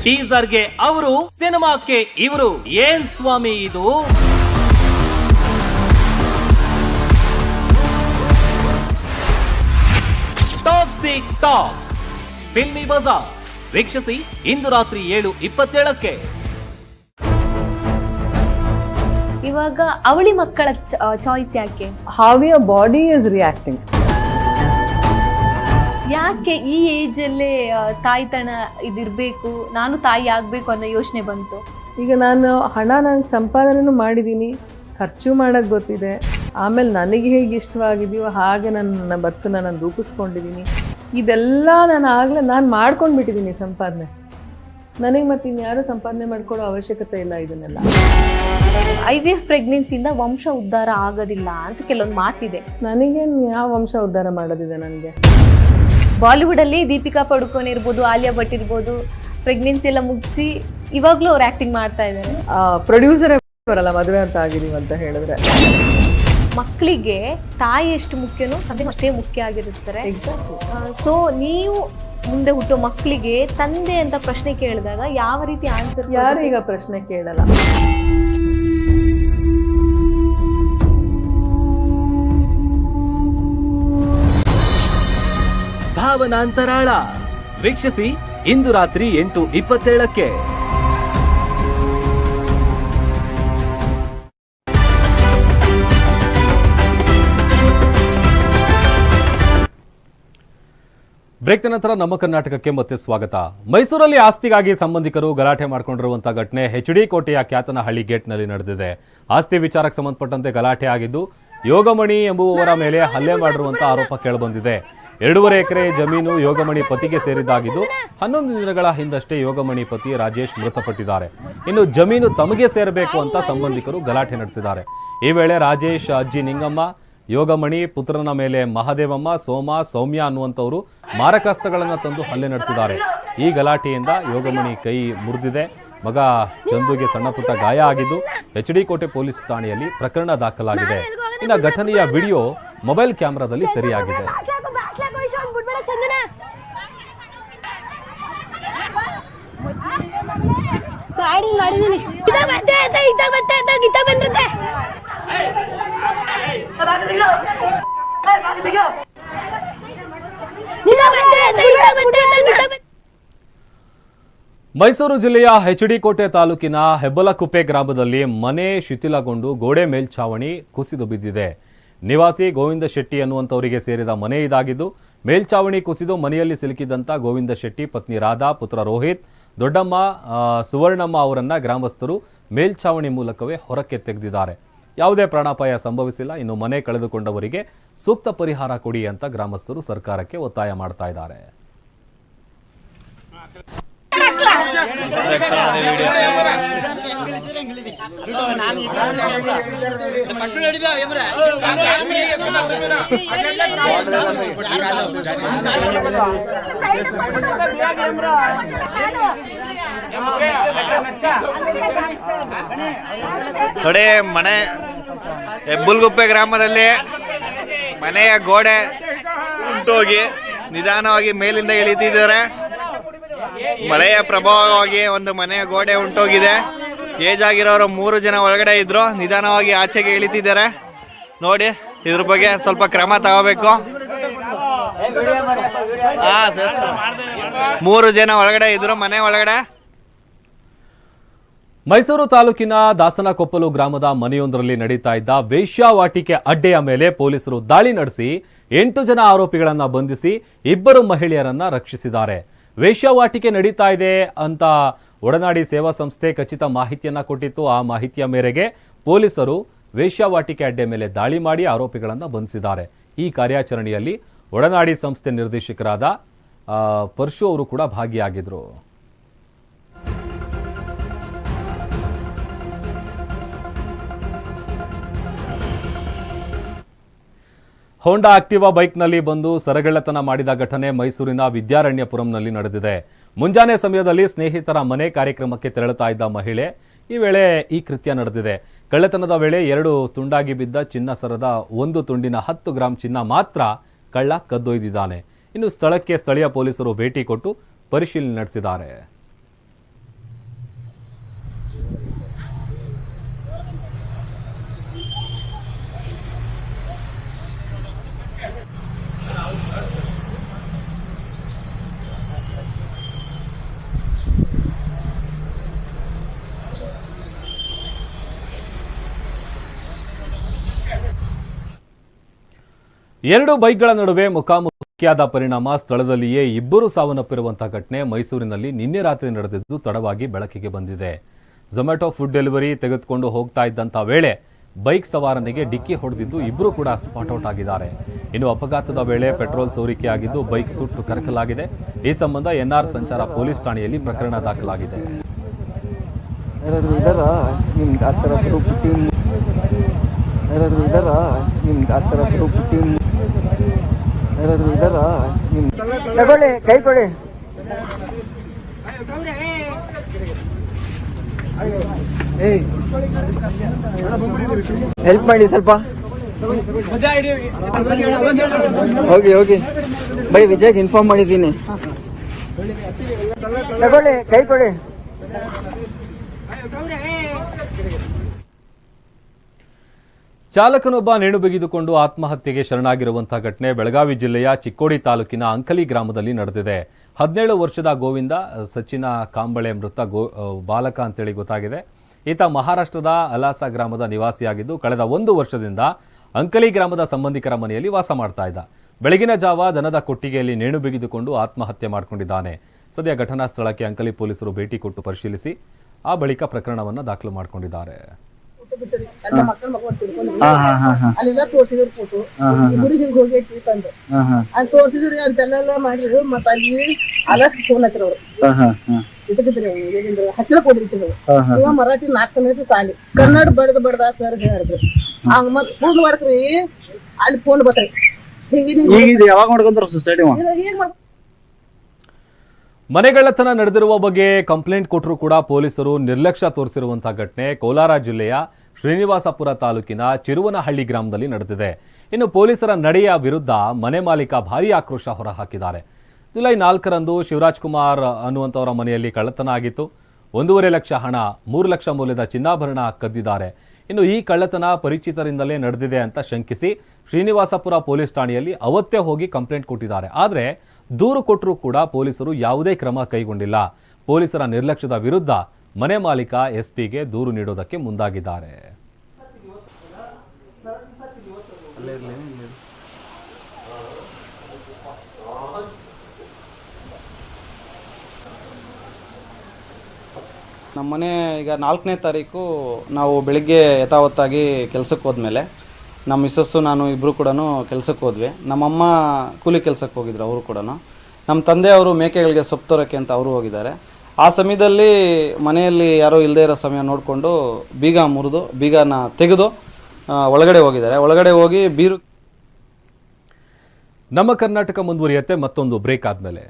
S1: ಟೀಸರ್ಗೆ ಅವರು, ಸಿನಿಮಾಕ್ಕೆ ಇವರು, ಏನ್ ಸ್ವಾಮಿ ಇದು? Toxic talk filmy bazaar. ವೀಕ್ಷಿಸಿ ಇಂದು ರಾತ್ರಿ ಏಳು ಇಪ್ಪತ್ತೇಳಕ್ಕೆ.
S11: ಇವಾಗ ಅವಳಿ ಮಕ್ಕಳ ಚಾಯ್ಸ್ ಯಾಕೆ?
S6: Have a body is reacting
S11: ಯಾಕೆ ಈ ಏಜ್ ಅಲ್ಲೇ ತಾಯ್ತನ ಇದಿರ್ಬೇಕು? ನಾನು ತಾಯಿ ಆಗ್ಬೇಕು ಅನ್ನೋ ಯೋಚನೆ ಬಂತು.
S6: ಈಗ ನಾನು ಹಣ ನಾನು ಸಂಪಾದನೆನೂ ಮಾಡಿದ್ದೀನಿ ಖರ್ಚು ಮಾಡೋಕ್ಕೆ ಗೊತ್ತಿದೆ. ಆಮೇಲೆ ನನಗೆ ಹೇಗೆ ಇಷ್ಟವಾಗಿದೆಯೋ ಹಾಗೆ ನನ್ನ ನನ್ನ ಬದುಕನ್ನ ನಾನು ರೂಪಿಸ್ಕೊಂಡಿದ್ದೀನಿ ಇದೆಲ್ಲ ನಾನು ಆಗಲೇ ನಾನು ಮಾಡ್ಕೊಂಡ್ಬಿಟ್ಟಿದ್ದೀನಿ ಸಂಪಾದನೆ. ನನಗೆ ಮತ್ತೆ ಇನ್ಯಾರೂ ಸಂಪಾದನೆ ಮಾಡ್ಕೊಳ್ಳೋ ಅವಶ್ಯಕತೆ ಇಲ್ಲ ಇದನ್ನೆಲ್ಲ.
S11: ಐ ವಿ ಎಫ್ ಪ್ರೆಗ್ನೆನ್ಸಿಯಿಂದ ವಂಶ ಉದ್ಧಾರ ಆಗೋದಿಲ್ಲ ಅಂತ ಕೆಲವೊಂದು ಮಾತಿದೆ.
S6: ನನಗೇನು ಯಾವ ವಂಶ ಉದ್ಧಾರ ಮಾಡೋದಿದೆ ನನಗೆ?
S11: ಬಾಲಿವುಡಲ್ಲಿ ದೀಪಿಕಾ ಪಡುಕೋನ್ ಇರ್ಬೋದು ಆಲಿಯಾ ಭಟ್ ಇರ್ಬೋದು ಪ್ರೆಗ್ನೆನ್ಸಿ ಎಲ್ಲ ಮುಗಿಸಿ ಇವಾಗಲೂ ಅವ್ರು ಆ್ಯಕ್ಟಿಂಗ್ ಮಾಡ್ತಾ ಇದ್ದಾರೆ.
S6: ಪ್ರೊಡ್ಯೂಸರೇ ಬರಲ್ಲ ಮದುವೆ ಅಂತ ಆಗಿದೀವಿ ಅಂತ ಹೇಳಿದ್ರೆ.
S11: ಮಕ್ಕಳಿಗೆ ತಾಯಿ ಎಷ್ಟು ಮುಖ್ಯನೋ ತಂದೆ ಅಷ್ಟೇ ಮುಖ್ಯ ಆಗಿರುತ್ತಾರೆ. ಸೊ ನೀವು ಮುಂದೆ ಹುಟ್ಟೋ ಮಕ್ಕಳಿಗೆ ತಂದೆ ಅಂತ ಪ್ರಶ್ನೆ ಕೇಳಿದಾಗ ಯಾವ ರೀತಿ ಆನ್ಸರ್
S6: ಯಾರು ಈಗ ಪ್ರಶ್ನೆ ಕೇಳಲ್ಲ?
S1: ಭಾವನಾಂತರಾಳ. ವೀಕ್ಷಿಸಿ ಇಂದು ರಾತ್ರಿ ಎಂಟು ಇಪ್ಪತ್ತೇಳಕ್ಕೆ. ಬ್ರೇಕ್ ನಂತರ ನಮ್ಮ ಕರ್ನಾಟಕಕ್ಕೆ ಮತ್ತೆ ಸ್ವಾಗತ. ಮೈಸೂರಲ್ಲಿ ಆಸ್ತಿಗಾಗಿ ಸಂಬಂಧಿಕರು ಗಲಾಟೆ ಮಾಡಿಕೊಂಡಿರುವಂತಹ ಘಟನೆ ಎಚ್ ಡಿ ಕೋಟೆಯ ಕ್ಯಾತನಹಳ್ಳಿ ಗೇಟ್ನಲ್ಲಿ ನಡೆದಿದೆ. ಆಸ್ತಿ ವಿಚಾರಕ್ಕೆ ಸಂಬಂಧಪಟ್ಟಂತೆ ಗಲಾಟೆ ಆಗಿದ್ದು, ಯೋಗಮಣಿ ಎಂಬುವವರ ಮೇಲೆ ಹಲ್ಲೆ ಮಾಡಿರುವಂತಹ ಆರೋಪ ಕೇಳಿಬಂದಿದೆ. ಎರಡೂವರೆ ಎಕರೆ ಜಮೀನು ಯೋಗಮಣಿ ಪತಿಗೆ ಸೇರಿದ್ದಾಗಿದ್ದು, ಹನ್ನೊಂದು ದಿನಗಳ ಹಿಂದಷ್ಟೇ ಯೋಗಮಣಿ ಪತಿ ರಾಜೇಶ್ ಮೃತಪಟ್ಟಿದ್ದಾರೆ. ಇನ್ನು ಜಮೀನು ತಮಗೆ ಸೇರಬೇಕು ಅಂತ ಸಂಬಂಧಿಕರು ಗಲಾಟೆ ನಡೆಸಿದ್ದಾರೆ. ಈ ವೇಳೆ ರಾಜೇಶ್ ಅಜ್ಜಿ ನಿಂಗಮ್ಮ ಯೋಗಮಣಿ ಪುತ್ರನ ಮೇಲೆ ಮಹದೇವಮ್ಮ, ಸೋಮ, ಸೌಮ್ಯ ಅನ್ನುವಂಥವರು ಮಾರಕಾಸ್ತ್ರಗಳನ್ನು ತಂದು ಹಲ್ಲೆ ನಡೆಸಿದ್ದಾರೆ. ಈ ಗಲಾಟೆಯಿಂದ ಯೋಗಮಣಿ ಕೈ ಮುರಿದಿದೆ. ಮಗ ಚಂದುಗೆ ಸಣ್ಣ ಪುಟ್ಟ ಗಾಯ ಆಗಿದ್ದು ಎಚ್ ಡಿ ಕೋಟೆ ಪೊಲೀಸ್ ಠಾಣೆಯಲ್ಲಿ ಪ್ರಕರಣ ದಾಖಲಾಗಿದೆ. ಇನ್ನು ಘಟನೆಯ ವಿಡಿಯೋ ಮೊಬೈಲ್ ಕ್ಯಾಮೆರಾದಲ್ಲಿ ಸರಿಯಾಗಿದೆ. ಮೈಸೂರು ಜಿಲ್ಲೆಯ ಹೆಚ್ಡಿ ಕೋಟೆ ತಾಲೂಕಿನ ಹೆಬ್ಬಲಕುಪ್ಪೆ ಗ್ರಾಮದಲ್ಲಿ ಮನೆ ಶಿಥಿಲಗೊಂಡು ಗೋಡೆ ಮೇಲ್ಛಾವಣಿ ಕುಸಿದು ಬಿದ್ದಿದೆ. ನಿವಾಸಿ ಗೋವಿಂದ ಶೆಟ್ಟಿ ಅನ್ನುವಂಥವರಿಗೆ ಸೇರಿದ ಮನೆ ಇದಾಗಿದ್ದು, ಮೇಲ್ಛಾವಣಿ ಕುಸಿದು ಮನೆಯಲ್ಲಿ ಸಿಲುಕಿದಂತ ಗೋವಿಂದ ಶೆಟ್ಟಿ, ಪತ್ನಿ ರಾಧಾ, ಪುತ್ರ ರೋಹಿತ್, ದೊಡ್ಡಮ್ಮ ಸುವರ್ಣಮ್ಮ ಅವರನ್ನು ಗ್ರಾಮಸ್ಥರು ಮೇಲ್ಛಾವಣಿ ಮೂಲಕವೇ ಹೊರಕ್ಕೆ ತೆಗೆದಿದ್ದಾರೆ. ಯಾವುದೇ ಪ್ರಾಣಾಪಾಯ ಸಂಭವಿಸಿಲ್ಲ. ಇನ್ನು ಮನೆ ಕಳೆದುಕೊಂಡವರಿಗೆ ಸೂಕ್ತ ಪರಿಹಾರ ಕೊಡಿ ಅಂತ ಗ್ರಾಮಸ್ಥರು ಸರ್ಕಾರಕ್ಕೆ ಒತ್ತಾಯ ಮಾಡ್ತಾ ಇದ್ದಾರೆ.
S12: ನೋಡಿ, ಮನೆ ಹೆಬ್ಬುಲ್ಗುಪ್ಪೆ ಗ್ರಾಮದಲ್ಲಿ ಮನೆಯ ಗೋಡೆ ಉಂಟೋಗಿ ನಿಧಾನವಾಗಿ ಮೇಲಿಂದ ಇಳಿತಿದ್ದಾರೆ. ಮಳೆಯ ಪ್ರಭಾವವಾಗಿ ಒಂದು ಮನೆಯ ಗೋಡೆ ಉಂಟೋಗಿದೆ. ಏಜ್ ಆಗಿರೋರು ಮೂರು ಜನ ಒಳಗಡೆ ಇದ್ರು. ನಿಧಾನವಾಗಿ ಆಚೆಗೆ ಇಳಿತಿದ್ದಾರೆ. ನೋಡಿ, ಇದ್ರ ಬಗ್ಗೆ ಸ್ವಲ್ಪ ಕ್ರಮ ತಗೋಬೇಕು. ಮೂರು ಜನ ಒಳಗಡೆ ಇದ್ರು, ಮನೆ ಒಳಗಡೆ.
S1: ಮೈಸೂರು ತಾಲೂಕಿನ ದಾಸನಕೊಪ್ಪಲು ಗ್ರಾಮದ ಮನೆಯೊಂದರಲ್ಲಿ ನಡೀತಾ ಇದ್ದ ವೇಶ್ಯಾವಾಟಿಕೆ ಅಡ್ಡೆಯ ಮೇಲೆ ಪೊಲೀಸರು ದಾಳಿ ನಡೆಸಿ ಎಂಟು ಜನ ಆರೋಪಿಗಳನ್ನು ಬಂಧಿಸಿ ಇಬ್ಬರು ಮಹಿಳೆಯರನ್ನ ರಕ್ಷಿಸಿದ್ದಾರೆ. ವೇಶ್ಯಾವಾಟಿಕೆ ನಡೀತಾ ಇದೆ ಅಂತ ಒಡನಾಡಿ ಸೇವಾ ಸಂಸ್ಥೆ ಖಚಿತ ಮಾಹಿತಿಯನ್ನ ಕೊಟ್ಟಿತ್ತು. ಆ ಮಾಹಿತಿಯ ಮೇರೆಗೆ ಪೊಲೀಸರು ವೇಶ್ಯಾವಾಟಿಕೆ ಅಡ್ಡೆ ಮೇಲೆ ದಾಳಿ ಮಾಡಿ ಆರೋಪಿಗಳನ್ನು ಬಂಧಿಸಿದ್ದಾರೆ. ಈ ಕಾರ್ಯಾಚರಣೆಯಲ್ಲಿ ಒಡನಾಡಿ ಸಂಸ್ಥೆ ನಿರ್ದೇಶಕರಾದ ಪರಶು ಅವರು ಕೂಡ ಭಾಗಿಯಾಗಿದ್ರು. ಹೋಂಡಾ ಆಕ್ಟಿವಾ ಬೈಕ್ನಲ್ಲಿ ಬಂದು ಸರಗಳ್ಳತನ ಮಾಡಿದ ಘಟನೆ ಮೈಸೂರಿನ ವಿದ್ಯಾರಣ್ಯಪುರಂನಲ್ಲಿ ನಡೆದಿದೆ. ಮುಂಜಾನೆ ಸಮಯದಲ್ಲಿ ಸ್ನೇಹಿತರ ಮನೆ ಕಾರ್ಯಕ್ರಮಕ್ಕೆ ತೆರಳುತ್ತಾ ಇದ್ದ ಮಹಿಳೆ ಈ ವೇಳೆ ಈ ಕೃತ್ಯ ನಡೆದಿದೆ. ಕಳ್ಳತನದ ವೇಳೆ ಎರಡು ತುಂಡಾಗಿ ಬಿದ್ದ ಚಿನ್ನ ಸರದ ಒಂದು ತುಂಡಿನ ಹತ್ತು ಗ್ರಾಂ ಚಿನ್ನ ಮಾತ್ರ ಕಳ್ಳ ಕದ್ದೊಯ್ದಿದ್ದಾನೆ. ಇನ್ನು ಸ್ಥಳಕ್ಕೆ ಸ್ಥಳೀಯ ಪೊಲೀಸರು ಭೇಟಿ ಕೊಟ್ಟು ಪರಿಶೀಲನೆ ನಡೆಸಿದ್ದಾರೆ. ಎರಡು ಬೈಕ್ಗಳ ನಡುವೆ ಮುಖಾಮುಖಿಯಾದ ಪರಿಣಾಮ ಸ್ಥಳದಲ್ಲಿಯೇ ಇಬ್ಬರು ಸಾವನ್ನಪ್ಪಿರುವಂತಹ ಘಟನೆ ಮೈಸೂರಿನಲ್ಲಿ ನಿನ್ನೆ ರಾತ್ರಿ ನಡೆದಿದ್ದು ತಡವಾಗಿ ಬೆಳಕಿಗೆ ಬಂದಿದೆ. ಝೊಮ್ಯಾಟೊ ಫುಡ್ ಡೆಲಿವರಿ ತೆಗೆದುಕೊಂಡು ಹೋಗ್ತಾ ಇದ್ದಂಥ ವೇಳೆ ಬೈಕ್ ಸವಾರನಿಗೆ ಡಿಕ್ಕಿ ಹೊಡೆದಿದ್ದು ಇಬ್ಬರು ಕೂಡ ಸ್ಪಾಟ್ ಔಟ್ ಆಗಿದ್ದಾರೆ. ಇನ್ನು ಅಪಘಾತದ ವೇಳೆ ಪೆಟ್ರೋಲ್ ಸೋರಿಕೆಯಾಗಿದ್ದು ಬೈಕ್ ಸುಟ್ಟು ಕರಕಲಾಗಿದೆ. ಈ ಸಂಬಂಧ ಎನ್ಆರ್ ಸಂಚಾರ ಪೊಲೀಸ್ ಠಾಣೆಯಲ್ಲಿ ಪ್ರಕರಣ ದಾಖಲಾಗಿದೆ
S10: ಇದಾರ ನಿಮ್ಗೆ ಆ ಥರ ಗ್ರೂಪ್ ಟೀಮ್ ಯಾರಾದ್ರೂ ತಗೊಳ್ಳಿ ಕೈ ಕೊಡಿ. ಹೆಲ್ಪ್ ಮಾಡಿ ಸ್ವಲ್ಪ. ಹೋಗಿ ಹೋಗಿ. ಬೈ, ವಿಜಯ್ಗೆ ಇನ್ಫಾರ್ಮ್ ಮಾಡಿದ್ದೀನಿ. ತಗೊಳ್ಳಿ, ಕೈ ಕೊಡಿ.
S1: ಚಾಲಕನೊಬ್ಬ ನೇಣು ಬಿಗಿದುಕೊಂಡು ಆತ್ಮಹತ್ಯೆಗೆ ಶರಣಾಗಿರುವಂತಹ ಘಟನೆ ಬೆಳಗಾವಿ ಜಿಲ್ಲೆಯ ಚಿಕ್ಕೋಡಿ ತಾಲೂಕಿನ ಅಂಕಲಿ ಗ್ರಾಮದಲ್ಲಿ ನಡೆದಿದೆ. ಹದಿನೇಳು ವರ್ಷದ ಗೋವಿಂದ, ಸಚಿನ ಕಾಂಬಳೆ ಮೃತ ಗೋ ಬಾಲಕ ಅಂತೇಳಿ ಗೊತ್ತಾಗಿದೆ. ಈತ ಮಹಾರಾಷ್ಟ್ರದ ಅಲಾಸ ಗ್ರಾಮದ ನಿವಾಸಿಯಾಗಿದ್ದು, ಕಳೆದ ಒಂದು ವರ್ಷದಿಂದ ಅಂಕಲಿ ಗ್ರಾಮದ ಸಂಬಂಧಿಕರ ಮನೆಯಲ್ಲಿ ವಾಸ ಮಾಡ್ತಾ ಇದ್ದ. ಬೆಳಗಿನ ಜಾವ ದನದ ಕೊಟ್ಟಿಗೆಯಲ್ಲಿ ನೇಣು ಬಿಗಿದುಕೊಂಡು ಆತ್ಮಹತ್ಯೆ ಮಾಡಿಕೊಂಡಿದ್ದಾನೆ. ಸದ್ಯ ಘಟನಾ ಸ್ಥಳಕ್ಕೆ ಅಂಕಲಿ ಪೊಲೀಸರು ಭೇಟಿ ಕೊಟ್ಟು ಪರಿಶೀಲಿಸಿ, ಆ ಬಳಿಕ ಪ್ರಕರಣವನ್ನು ದಾಖಲು ಮಾಡಿಕೊಂಡಿದ್ದಾರೆ.
S6: ಬಿಟ್ಟರಿ ಎಲ್ಲ ಮಕ್ಕಳ ಮಗು ತಿಳ್ಕೊಂಡು
S10: ಹಾ ಹಾ ಹಾ ಹಾ.
S6: ಅಲ್ಲೆಲ್ಲ ತೋರ್ಸಿದ್ರು ಫೋಟೋ ಗುಡಿ ಹಿಂಗ್ ಹೋಗಿ ತಂದು
S10: ಹಾ ಹಾ.
S6: ಅಲ್ಲಿ ತೋರ್ಸಿದ್ರು ಅದೆಲ್ಲ ಮಾಡಿದ್ರು. ಮತ್ತ ಅಲ್ಲಿ ಆದಷ್ಟು ಫೋನ್ ಹಚ್ಚಿರ ಅವ್ರು.
S10: ಹಾ ಹಾ ಹಾ.
S6: ಇದಕ್ಕಿದ್ರೆ ಹತ್ತಿರ ಕೊಟ್ಟಿರ್ತಿದ್ರು
S10: ಹಾ ಹಾ.
S6: ಇವ ಮರಾಠಿ ನಾಲ್ಕು ಸಮೇತ ಸಾಲಿ. ಕನ್ನಡ ಬಡದ ಬಡದ ಸರ್ ಹೇಳಿದ್ರು. ಹಂಗ ಮತ್ ಫೋನ್ ಮಾಡ್ತ್ರಿ. ಅಲ್ಲಿ ಫೋನ್ ಬರ್ತಾರೆ ಹಿಂಗೆ
S10: ಯಾವಾಗ ಮಾಡ್ಕೊಂತಾರ ಸೊಸೈಟಿ
S6: ಹೇಗ್ ಮಾಡ್
S1: ಮನೆಗಳ್ಳತನ ನಡೆದಿರುವ ಬಗ್ಗೆ ಕಂಪ್ಲೇಂಟ್ ಕೊಟ್ಟರೂ ಕೂಡ ಪೊಲೀಸರು ನಿರ್ಲಕ್ಷ್ಯ ತೋರಿಸಿರುವಂತಹ ಘಟನೆ ಕೋಲಾರ ಜಿಲ್ಲೆಯ ಶ್ರೀನಿವಾಸಪುರ ತಾಲೂಕಿನ ಚಿರುವನಹಳ್ಳಿ ಗ್ರಾಮದಲ್ಲಿ ನಡೆದಿದೆ. ಇನ್ನು ಪೊಲೀಸರ ನಡೆಯ ವಿರುದ್ಧ ಮನೆ ಮಾಲೀಕ ಭಾರೀ ಆಕ್ರೋಶ ಹೊರಹಾಕಿದ್ದಾರೆ. ಜುಲೈ ನಾಲ್ಕರಂದು ಶಿವರಾಜ್ ಕುಮಾರ್ ಅನ್ನುವಂಥವರ ಮನೆಯಲ್ಲಿ ಕಳ್ಳತನ ಆಗಿತ್ತು. ಒಂದೂವರೆ ಲಕ್ಷ ಹಣ, ಮೂರು ಲಕ್ಷ ಮೌಲ್ಯದ ಚಿನ್ನಾಭರಣ ಕದ್ದಿದ್ದಾರೆ. ಇನ್ನು ಈ ಕಳ್ಳತನ ಪರಿಚಿತರಿಂದಲೇ ನಡೆದಿದೆ ಅಂತ ಶಂಕಿಸಿ ಶ್ರೀನಿವಾಸಪುರ ಪೊಲೀಸ್ ಠಾಣೆಯಲ್ಲಿ ಅವತ್ತೇ ಹೋಗಿ ಕಂಪ್ಲೇಂಟ್ ಕೊಟ್ಟಿದ್ದಾರೆ. ಆದರೆ ದೂರು ಕೊಟ್ಟರೂ ಕೂಡ ಪೊಲೀಸರು ಯಾವುದೇ ಕ್ರಮ ಕೈಗೊಂಡಿಲ್ಲ. ಪೊಲೀಸರ ನಿರ್ಲಕ್ಷ್ಯದ ವಿರುದ್ಧ ಮನೆ ಮಾಲೀಕ ಎಸ್ಪಿಗೆ ದೂರು ನೀಡೋದಕ್ಕೆ ಮುಂದಾಗಿದ್ದಾರೆ.
S13: ನಮ್ಮ ಮನೆ ಈಗ ನಾಲ್ಕನೇ ತಾರೀಕು ನಾವು ಬೆಳಿಗ್ಗೆ ಯಥಾವತ್ತಾಗಿ ಕೆಲಸಕ್ಕೆ ಹೋದ್ಮೇಲೆ ನಮ್ಮ ಮಿಸಸ್ಸು ನಾನು ಇಬ್ಬರು ಕೂಡ ಕೆಲಸಕ್ಕೆ ಹೋದ್ವಿ. ನಮ್ಮಮ್ಮ ಕೂಲಿ ಕೆಲಸಕ್ಕೆ ಹೋಗಿದ್ರು, ಅವರು ಕೂಡ ನಮ್ಮ ತಂದೆಯವರು ಮೇಕೆಗಳಿಗೆ ಸೊಪ್ಪು ತರೋಕ್ಕೆ ಅಂತ ಅವರು ಹೋಗಿದ್ದಾರೆ. ಆ ಸಮಯದಲ್ಲಿ ಮನೆಯಲ್ಲಿ ಯಾರೋ ಇಲ್ಲದೇ ಇರೋ ಸಮಯ ನೋಡಿಕೊಂಡು ಬೀಗ ಮುರಿದು ಬೀಗನ ತೆಗೆದು ಒಳಗಡೆ ಹೋಗಿದ್ದಾರೆ. ಒಳಗಡೆ ಹೋಗಿ ಬೀರು
S1: ನಮ್ಮ ಕರ್ನಾಟಕ ಮುಂದುವರಿಯುತ್ತೆ ಮತ್ತೊಂದು ಬ್ರೇಕ್ ಆದಮೇಲೆ.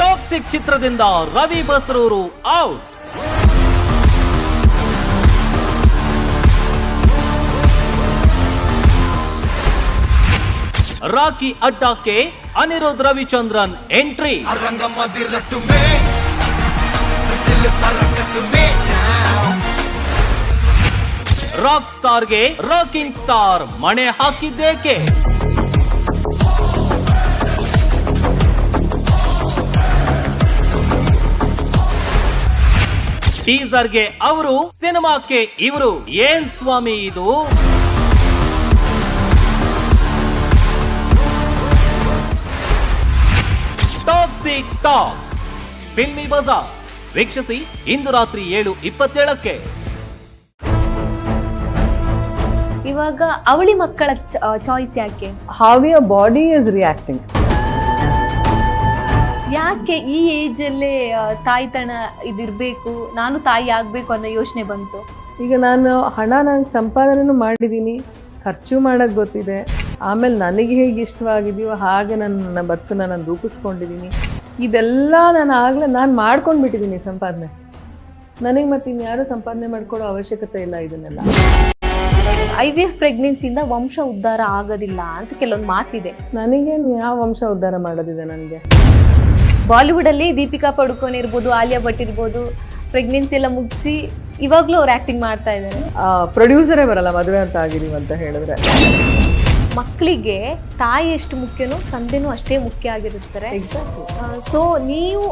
S8: ಟಾಕ್ಸಿಕ್ ಚಿತ್ರದಿಂದ ರವಿ ಬಸರೂರು ಔಟ್ ರಾಕಿ ಅಡ್ಡಾಕ್ಕೆ ಅನಿರುದ್ ರವಿಚಂದ್ರನ್ ಎಂಟ್ರಿ. ರಾಕ್ ಸ್ಟಾರ್ಗೆ ರಾಕಿಂಗ್ ಸ್ಟಾರ್ ಮಣೆ ಹಾಕಿದ್ದೇಕೆ? ಟೀಸರ್ಗೆ ಅವರು ಸಿನಿಮಾಕ್ಕೆ ಇವರು. ಏನ್ ಸ್ವಾಮಿ ಇದು? Toxic talk. ಫಿಲ್ಮಿ ಬಜಾರ್. ವೀಕ್ಷಿಸಿ ಇಂದು ರಾತ್ರಿ ಏಳು ಇಪ್ಪತ್ತೇಳಕ್ಕೆ.
S11: ಇವಾಗ ಅವಳಿ ಮಕ್ಕಳ ಚಾಯ್ಸ್ ಯಾಕೆ?
S6: Have your body is reacting
S11: ಯಾಕೆ ಈ ಏಜ್ ಅಲ್ಲೇ ತಾಯ್ತನ ಇದಿರ್ಬೇಕು? ನಾನು ತಾಯಿ ಆಗ್ಬೇಕು ಅನ್ನೋ ಯೋಚನೆ ಬಂತು.
S6: ಈಗ ನಾನು ಹಣ ನಾನು ಸಂಪಾದನೆನೂ ಮಾಡಿದ್ದೀನಿ ಖರ್ಚು ಮಾಡೋದು ಗೊತ್ತಿದೆ. ಆಮೇಲೆ ನನಗೆ ಹೇಗೆ ಇಷ್ಟವಾಗಿದೆಯೋ ಹಾಗೆ ನನ್ನ ಬದುಕನ್ನ ನಾನು ರೂಪಿಸ್ಕೊಂಡಿದ್ದೀನಿ ಇದೆಲ್ಲ ನಾನು ಆಗಲೇ ನಾನು ಮಾಡ್ಕೊಂಡು ಬಿಟ್ಟಿದ್ದೀನಿ ಸಂಪಾದನೆ. ನನಗೆ ಮತ್ತೆ ಇನ್ಯಾರು ಸಂಪಾದನೆ ಮಾಡ್ಕೊಳ್ಳೋ ಅವಶ್ಯಕತೆ ಇಲ್ಲ ಇದನ್ನೆಲ್ಲ.
S11: ಐ ವಿ ಎಫ್ ಪ್ರೆಗ್ನೆನ್ಸಿಯಿಂದ ವಂಶ ಉದ್ಧಾರ ಆಗೋದಿಲ್ಲ ಅಂತ ಕೆಲವೊಂದು ಮಾತಿದೆ.
S6: ನನಗೇನು ಯಾವ ವಂಶ ಉದ್ಧಾರ ಮಾಡೋದಿದೆ ನನಗೆ?
S11: ಬಾಲಿವುಡ್ ಅಲ್ಲಿ ದೀಪಿಕಾ ಪಡುಕೋನ್ ಇರ್ಬೋದು ಆಲಿಯಾ ಭಟ್ ಇರ್ಬೋದು ಪ್ರೆಗ್ನೆನ್ಸಿ ಎಲ್ಲ ಮುಗಿಸಿ ಇವಾಗಲೂ ಅವ್ರು ಆಕ್ಟಿಂಗ್ ಮಾಡ್ತಾ ಇದ್ದಾರೆ.
S6: ಪ್ರೊಡ್ಯೂಸರೇ ಬರಲ್ಲ ಮದುವೆ ಅಂತ ಆಗಿದೀವಿ ಅಂತ ಹೇಳಿದ್ರೆ.
S11: ಮಕ್ಕಳಿಗೆ ತಾಯಿ ಎಷ್ಟು ಮುಖ್ಯನೋ ತಂದೆನೂ ಅಷ್ಟೇ ಮುಖ್ಯ ಆಗಿರುತ್ತಾರೆ. ಸೊ ನೀವು